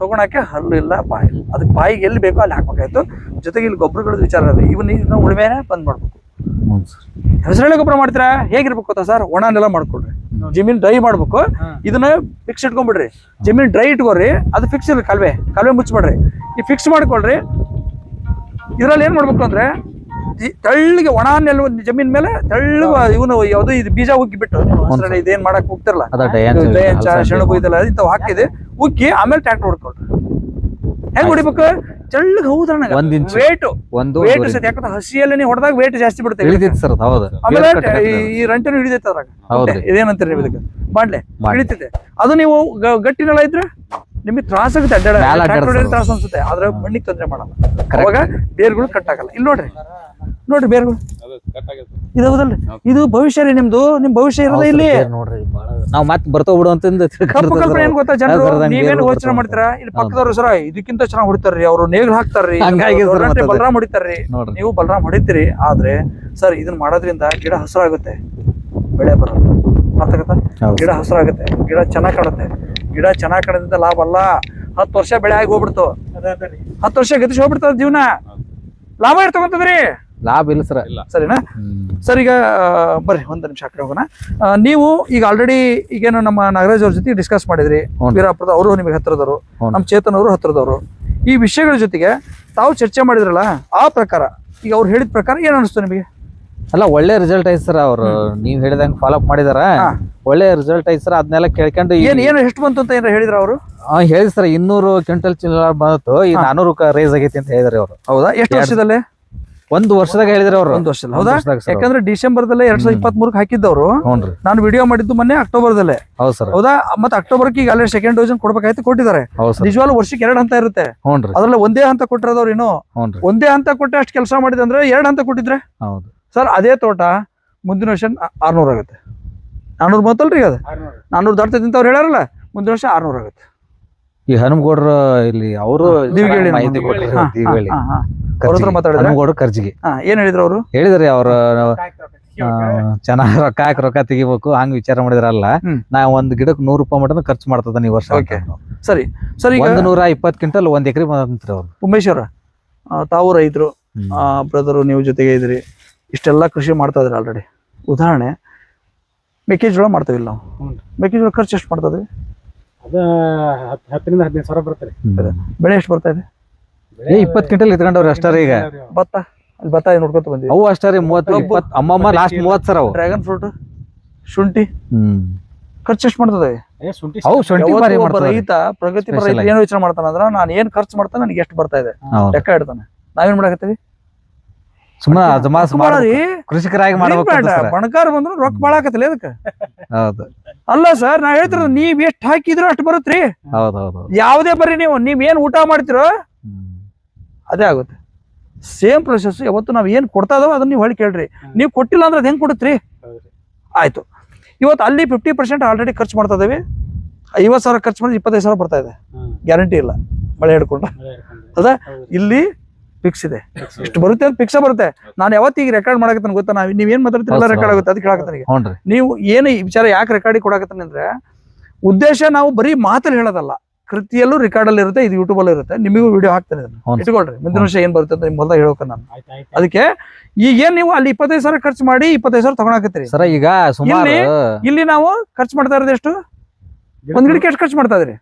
ತಗೊಳಕ್ಕೆ ಹಲ್ಲು ಇಲ್ಲ ಬಾಯಿ ಇಲ್ಲ. ಅದಕ್ಕೆ ಬಾಯಿಗೆ ಎಲ್ಲಿ ಬೇಕೋ ಅಲ್ಲಿ ಹಾಕ್ಬೇಕಾಯ್ತು. ಜೊತೆಗೆ ಇಲ್ಲಿ ಗೊಬ್ಬರಗಳ ವಿಚಾರ ಇದೆ ಇವನ್ನ ಇದನ್ನ ಉಳುಮೆನೆ ಬಂದ್ ಮಾಡ್ಬೇಕು. ಹೆಸರಳೆ ಗೊಬ್ಬರ ಮಾಡ್ತೀರಾ? ಹೇಗಿರ್ಬೇಕು ಗೊತ್ತಾ ಸರ್? ಒಣನೆಲ್ಲ ನೆಲ ಮಾಡ್ಕೊಡ್ರಿ ಜಮೀನ್ ಡ್ರೈ ಮಾಡ್ಬೇಕು. ಇದನ್ನ ಫಿಕ್ಸ್ ಇಟ್ಕೊಂಡ್ಬಿಡ್ರಿ. ಜಮೀನ್ ಡ್ರೈ ಇಟ್ಕೊಳ್ರಿ ಅದು ಫಿಕ್ಸ್ ಇರ್ರಿ ಕಲ್ವೆ. ಕಾಲುವೆ ಮುಚ್ಚಿಬಿಡ್ರಿ. ಈ ಫಿಕ್ಸ್ ಮಾಡ್ಕೊಳ್ರಿ. ಇದ್ರಲ್ಲಿ ಏನ್ ಮಾಡ್ಬೇಕು ಅಂದ್ರೆ ತೆಳ್ಳಗೆ ಒಣ ನೆಲ ಜಮೀನ್ ಮೇಲೆ ತಳ್ಳು ಇವನು ಯಾವ್ದು ಇದು ಬೀಜ ಉಕ್ಕಿ ಬಿಟ್ಟು. ಇದೇನ್ ಮಾಡಕ್ ಹೋಗ್ತಿರಲ್ಲ. ಸೆಣಬು ಇದೆಲ್ಲ ಇಂಥವು ಹಾಕಿದೆ. ಉಕ್ಕಿ ಆಮೇಲೆ ಟ್ಯಾಕ್ಟರ್ ಹೊಡ್ಕೊಳ್ರಿ ಹೆಂಗ್ ಹೊಡಿಬೇಕು? ತೆಳ್ಳಗೆ ಹೌದಣ್ಣ ಒಂದ್ ಇಂಚ್ ವೇಟ್ ಒಂದು ವೇಟ್ ಸತಿ ಯಾಕಂದ್ರೆ ಹಸಿಯಲ್ಲಿ ನೀವು ಹೊಡೆದಾಗ ವೇಟ್ ಜಾಸ್ತಿ ಬಿಡುತ್ತೆ. ಇಳಿತೈತಿ ಸರ್ ಹೌದು. ಆಮೇಲೆ ಈ- ರಂಟನು ಹಿಡಿದೈತೆ ಅದ್ರಾಗ. ಹೌದು. ಇದೇನಂತೀರಿ ನೀವು ಇದಕ್ಕೆ? ಮಾಡ್ಲೆ. ಹಿಡಿತೈತೆ ಅದು ನೀವು ಗಟ್ಟಿನಲ್ಲ ಗಟ್ಟಿ ನೆಲ ಇದ್ರೆ? ನಿಮಗೆ ತ್ರಾಸ ಆಗುತ್ತೆ ಅಡ್ಡಾಡ. ತ್ರಾಸ ಅನ್ಸುತ್ತೆ. ಆದ್ರೆ ಮಣ್ಣಿಗೆ ತೊಂದರೆ ಮಾಡಲ್ಲ. ಅವಾಗ ಬೇರ್ಗಳು ಕಟ್ ಆಗಲ್ಲ. ಇಲ್ಲಿ ನೋಡ್ರಿ. ನೋಡ್ರಿ ಬೇರ್ಗಳು. ಇದು ಹೌದಲ್ರಿ? ಇದು ಭವಿಷ್ಯ ರೀ ನಿಮ್ದು. ನಿಮ್ ಭವಿಷ್ಯ ಇರೋದ ಇಲ್ಲಿ. ನೋಡ್ರಿ. ನಾವ್ ಮತ್ ಬರ್ತಾವ ಬಿಡು ಅಂತ ಕಲ್ಪನೆ ಏನ್ ಗೊತ್ತಾ ಜನರು? ನೀವೇನು ಯೋಚನೆ ಮಾಡ್ತೀರಾ? ಇಲ್ಲಿ ಪಕ್ಕದವ್ರು ಸರ ಇದಕ್ಕಿಂತ ಚೆನ್ನಾಗಿ ಹೊಡಿತಾರ್ರಿ. ಅವ್ರು ನೇಗ್ಲು ಹಾಕ್ತಾರ್ರಿ. ಬಲರಾಮ್ ಹೊಡಿತಾರ್ರಿ. ನೀವು ಬಲರಾಮ್ ಹೊಡಿತೀರಿ. ಆದ್ರೆ ಸರ್ ಇದನ್ನ ಮಾಡೋದ್ರಿಂದ ಗಿಡ ಹಸಿರಾಗುತ್ತೆ. ಬೆಳೆ ಬರುತ್ತೆ ಅರ್ಥಾಗತ್ತಾ ಗಿಡ ಹಸಿರಾಗುತ್ತೆ. ಗಿಡ ಚೆನ್ನಾಗ್ ಕಾಣುತ್ತೆ. ಗಿಡ ಚೆನ್ನಾಗ್ ಕಾಣೋದ್ರಿಂದ ಲಾಭ ಅಲ್ಲ. ಹತ್ತು ವರ್ಷ ಬೆಳೆ ಆಗಿ ಹೋಗ್ಬಿಡ್ತು. ಹತ್ತು ವರ್ಷ ಗತಿಸಿ ಹೋಗ್ಬಿಡ್ತದ ಜೀವನ? ಲಾಭ ಎಷ್ಟು ತಗೊಂತದ್ರಿ? ಲಾಭ ಇಲ್ಲ ಸರ್. ಸರಿನಾ? ಸರ್ ಈಗ ಬರ್ರಿ ಒಂದ್ ನಿಮಿಷ ಕಡೆ ಹೋಗೋಣ. ನೀವು ಈಗ ಆಲ್ರೆಡಿ ಈಗೇನು ನಮ್ಮ ನಾಗರಾಜ್ ಅವ್ರ ಜೊತೆ ಡಿಸ್ಕಸ್ ಮಾಡಿದ್ರಿ. ವೀರಾಪ್ರದ ಅವರು ನಿಮಗೆ ಹತ್ರದವರು. ನಮ್ಮ ಚೇತನ್ ಅವರು ಹತ್ರದವರು ಈ ವಿಷಯಗಳ ಜೊತೆಗೆ ತಾವು ಚರ್ಚೆ ಮಾಡಿದ್ರಲ್ಲ ಆ ಪ್ರಕಾರ ಈಗ ಅವ್ರು ಹೇಳಿದ ಪ್ರಕಾರ ಏನ್ ಅನಿಸ್ತು ನಿಮಗೆ? ಅಲ್ಲ ಒಳ್ಳೆ ರಿಸಲ್ಟ್ ಐತೆ ಸರ್ ಅವರು. ನೀವು ಹೇಳಿದಂಗೆ ಫಾಲೋ ಅಪ್ ಮಾಡಿದಾರ. ಒಳ್ಳೆ ರಿಸಲ್ಟ್ ಐತೆ ಸರ್ ಅದನ್ನೆಲ್ಲ ಕೇಳ್ಕೊಂಡು ಏನು ಏನ್ ಎಷ್ಟು ಬಂತು ಅಂತ ಏನಾರ ಹೇಳಿದ್ರ ಅವರು? ಹೇಳಿ ಸರ್ ಇನ್ನೂರು ಕ್ವಿಂಟಲ್ ಚಿಲ್ಲರ ಬಂತು ಈ ನಾನೂರು ರೇಸ್ ಆಗೈತಿ ಅಂತ ಹೇಳಿದ್ರಿ ಅವರು. ಹೌದಾ? ಎಷ್ಟು ವರ್ಷದಲ್ಲೇ? ಒಂದು ವರ್ಷದಾಗ ಹೇಳಿದ್ರೆ ಅವರು. ಒಂದು ವರ್ಷದಲ್ಲಿ ಹೌದಾ. ಯಾಕಂದ್ರೆ ಡಿಸೆಂಬರ್ದಲ್ಲೇ ಎರಡ್ ಸಾವಿರದ ಇಪ್ಪತ್ತ್ ಮೂರಕ್ಕೆ ಹಾಕಿದ್ದವರು. ನಾನು ವಿಡಿಯೋ ಮಾಡಿದ್ದು ಮೊನ್ನೆ ಅಕ್ಟೋಬರ್ದಲ್ಲೇ. ಹೌದ್ ಸರ್ ಹೌದಾ? ಮತ್ತೆ ಅಕ್ಟೋಬರ್ಗೆ ಈಗ ಅಲ್ಲಿ ಸೆಕೆಂಡ್ ಡೋಸ್ ಕೊಡ್ಬೇಕಾಯ್ತು ಕೊಟ್ಟಿದ್ದಾರೆ. ನಿಜವಾಗ್ಲೂ ವರ್ಷಕ್ಕೆ ಎರಡು ಹಂತ ಇರುತ್ತೆ. ಅದ್ರಲ್ಲಿ ಒಂದೇ ಹಂತ ಕೊಟ್ಟಿರೋದವ್ರು ಏನು ಒಂದೇ ಹಂತ ಕೊಟ್ಟೆ ಅಷ್ಟು ಕೆಲಸ ಮಾಡಿದ್ರೆ ಅಂದ್ರೆ ಎರಡು ಹಂತ ಕೊಟ್ಟಿದ್ರೆ? ಹೌದು. ಸರ್ ಅದೇ ತೋಟ ಮುಂದಿನ ವರ್ಷ ಆರ್ನೂರು ಆಗುತ್ತೆ. ನಾನ್ನೂರು ರೀ ಅದು? ನಾನ್ನೂರು ದಾಟ್ತೈತಿ ಅಂತ ಅವ್ರು ಹೇಳಾರಲ್ಲ ಮುಂದಿನ ವರ್ಷ ಆರ್ನೂರು ಆಗುತ್ತೆ. ಈ ಹನುಮಗೌಡ್ರ ಇಲ್ಲಿ ಅವರು ಮಾಹಿತಿ ಕೊಟ್ಟರು ಮಾತಾಡಿದ್ರು. ಅವ್ರ ಹಾ ಏನ್ ಹೇಳಿದ್ರು ಅವರು? ಹೇಳಿದ್ರಿ ಅವ್ರ ಚೆನ್ನಾಗಿ ರೊಕ್ಕ ಹಾಕಿ ರೊಕ್ಕ ತೆಗಿಬೇಕು ಹಂಗ ವಿಚಾರ ಮಾಡಿದ್ರಲ್ಲ. ನಾ ಒಂದ್ ಗಿಡಕ್ ನೂರು ರೂಪಾಯಿ ಮಟನ ಖರ್ಚು ಮಾಡ್ತದ ಈ ವರ್ಷ ಸರಿ ಸರಿ ಒಂದ್ ನೂರ ಇಪ್ಪತ್ ಕ್ವಿಂಟಲ್ ಒಂದ್ ಎಕರೆ ಬಂದ್ರಿ ಅವ್ರು. ಉಮೇಶ್ವರ ಆ, ತಾವು ರೈತರು ಬ್ರದರು ನೀವು ಜೊತೆಗೆ ಇದ್ರಿ. ಇಷ್ಟೆಲ್ಲ ಕೃಷಿ ಮಾಡ್ತಾ ಇದ್ರೆ ಆಲ್ರೆಡಿ ಉದಾಹರಣೆ ಮೆಕ್ಕೆಜೋಳ ಮಾಡ್ತೇವಿಲ್ಲ ನಾವು. ಮೆಕ್ಕೆಜೋಳ ಖರ್ಚು ಎಷ್ಟು ಮಾಡ್ತಾ ಅದು ಅದ ಹತ್- ಹತ್ತರಿಂದ ಹದಿನೈದು ಸಾವಿರ ಬರುತ್ತೆ ಬೆಳೆ ಎಷ್ಟು ಬರ್ತಾ ಇದೆ? ಏ ಇಪ್ಪತ್ತು ಕ್ವಿಂಟಲ್ ಇಟ್ಕೊಂಡವ್ರಿ ಅಷ್ಟಾರ ಈಗ. ಭತ್ತ ಅಲ್ಲಿ ಭತ್ತ ನೋಡ್ಕೊತ ಬಂದ್ವಿ ಅವು ಅಷ್ಟಾರಿ ಮೂವತ್ತು ಇಪ್ಪತ್ತು ಅಮ್ಮಮ್ಮ ಲಾಸ್ಟ್ ಮೂವತ್ ಸರ್ ಅವು. ಡ್ರ್ಯಾಗನ್ ಫ್ರೂಟ್ ಶುಂಠಿ. ಹ್ಮ್. ಖರ್ಚು ಎಷ್ಟು ಮಾಡ್ತದೆ? ಏ ಶುಂಠಿ ಅವು ಶುಂಠಿ ಯಾವತ್ತೂ ಮಾರಿ ಮಾಡ್ತಾರೆ ರೈತ ಪ್ರಗತಿ ರೈತ ಏನು ಯೋಚನೆ ಮಾಡ್ತಾನ ಅಂದ್ರ ನಾನು ಏನ್ ಖರ್ಚು ಮಾಡ್ತಾನೆ ನನಗೆ ಎಷ್ಟು ಬರ್ತಾ ಇದೆ. ಲೆಕ್ಕ ಇಡ್ತಾನೆ. ನಾವೇನ್ ಮಾಡಕತ್ತೀವಿ? ಸುಮ್ಮನೆ ಅಜಮಾಸ್ ಮಾಡೋದು ಕೃಷಿಕರಾಗಿ ಮಾಡ್ಬೇಕು ಬಣಕಾರ ಬಂದ್ರು ರೊಕ್ಕ ಭಾಳ ಆಕತ್ತಿಲ್ಲ ಅದಕ್ಕೆ ಹೌದು. ಅಲ್ಲ ಸರ್ ನಾ ಹೇಳ್ತಿರೋದು ನೀವ್ ಎಷ್ಟು ಹಾಕಿದ್ರು ಅಷ್ಟು ಬರುತ್ತ್ರಿ ಹೌದು ಹೌದು ಹೌದು. ಯಾವುದೇ ಬರ್ರಿ ನೀವು ನೀವ್ ಏನ್ ಊಟ ಮಾಡ್ತಿರೋ? ಅದೇ ಆಗುತ್ತೆ. ಸೇಮ್ ಪ್ರೊಸೆಸ್ ಯಾವತ್ತು ನಾವ್ ಏನ್ ಕೊಡ್ತಾ ಇದಾವ ಅದನ್ನ ನೀವು ಹೇಳಿ ಕೇಳ್ರಿ. ನೀವು ಕೊಟ್ಟಿಲ್ಲ ಅಂದ್ರೆ ಅದ್ ಹೆಂಗ್ ಕೊಡುತ್ತ್ರಿ. ಆಯ್ತು. ಇವತ್ತು ಅಲ್ಲಿ ಫಿಫ್ಟಿ ಪರ್ಸೆಂಟ್ ಆಲ್ರೆಡಿ ಖರ್ಚು ಮಾಡ್ತಾ ಇದೀವಿ. ಐವತ್ತು ಸಾವಿರ ಖರ್ಚು ಮಾಡಿ ಇಪ್ಪತ್ತೈದು ಸಾವಿರ ಬರ್ತಾ ಇದೆ. ಗ್ಯಾರಂಟಿ ಇಲ್ಲ. ಮಳೆ ಹಿಡ್ಕೊಂಡು. ಹೌದಾ? ಇಲ್ಲಿ ಫಿಕ್ಸ್ ಇದೆ. ಇಷ್ಟು ಬರುತ್ತೆ ಅಂತ ಫಿಕ್ಸ ಬರುತ್ತೆ. ನಾನು ಯಾವತ್ತಿಗೆ ರೆಕಾರ್ಡ್ ಮಾಡಕತ್ತಾನ ಗೊತ್ತಾ? ನಾವು ನೀವ್ ಏನ್ ಮಾತಾಡ್ತಿರಲ್ಲ ರೆಕಾರ್ಡ್. ಆಗುತ್ತೆ. ಅದಕ್ಕೆ ಹೇಳಕತ್ತಾನ ಈಗ. ನೀವು ಏನು ಈ ವಿಚಾರ ಯಾಕೆ ರೆಕಾರ್ಡಿಗೆ ಕೊಡಕತ್ತಾನೆ ಅಂದ್ರೆ ಉದ್ದೇಶ ನಾವು ಬರೀ ಮಾತಲ್ಲಿ ಹೇಳೋದಲ್ಲ. ಕೃತಿಯಲ್ಲೂ ರೆಕಾರ್ಡ್ ಅಲ್ಲಿ ಇರುತ್ತೆ ಇದು ಯೂಟ್ಯೂಬ್ ಅಲ್ಲಿ ಇರುತ್ತೆ. ನಿಮಗೂ ವಿಡಿಯೋ ಹಾಕ್ತಾರೆ ಇಟ್ಕೊಳ್ರಿ. ಮುಂದಿನ ವರ್ಷ ಏನ್ ಬರುತ್ತೆ ಅಂತ ನಿಮ್ ಹೊಲ್ದಾಗ ಹೇಳ್ಬೇಕು ನಾನು. ಅದಕ್ಕೆ ಈಗ ಏನ್ ನೀವು ಅಲ್ಲಿ ಇಪ್ಪತ್ತೈದು ಸಾವಿರ ಖರ್ಚು ಮಾಡಿ ಇಪ್ಪತ್ತೈದು ಸಾವಿರ ತಗೊಳಕತ್ತೀರಿ. ಸರ ಈಗ ಸುಮಾರು ಇಲ್ಲಿ ನಾವು ಖರ್ಚು ಮಾಡ್ತಾ ಇರೋದು ಎಷ್ಟು? ಒಂದ್ ಗಿಡಕ್ಕೆ ಎಷ್ಟು ಖರ್ಚು ಮಾಡ್ತಾ ಇದ್ರಿ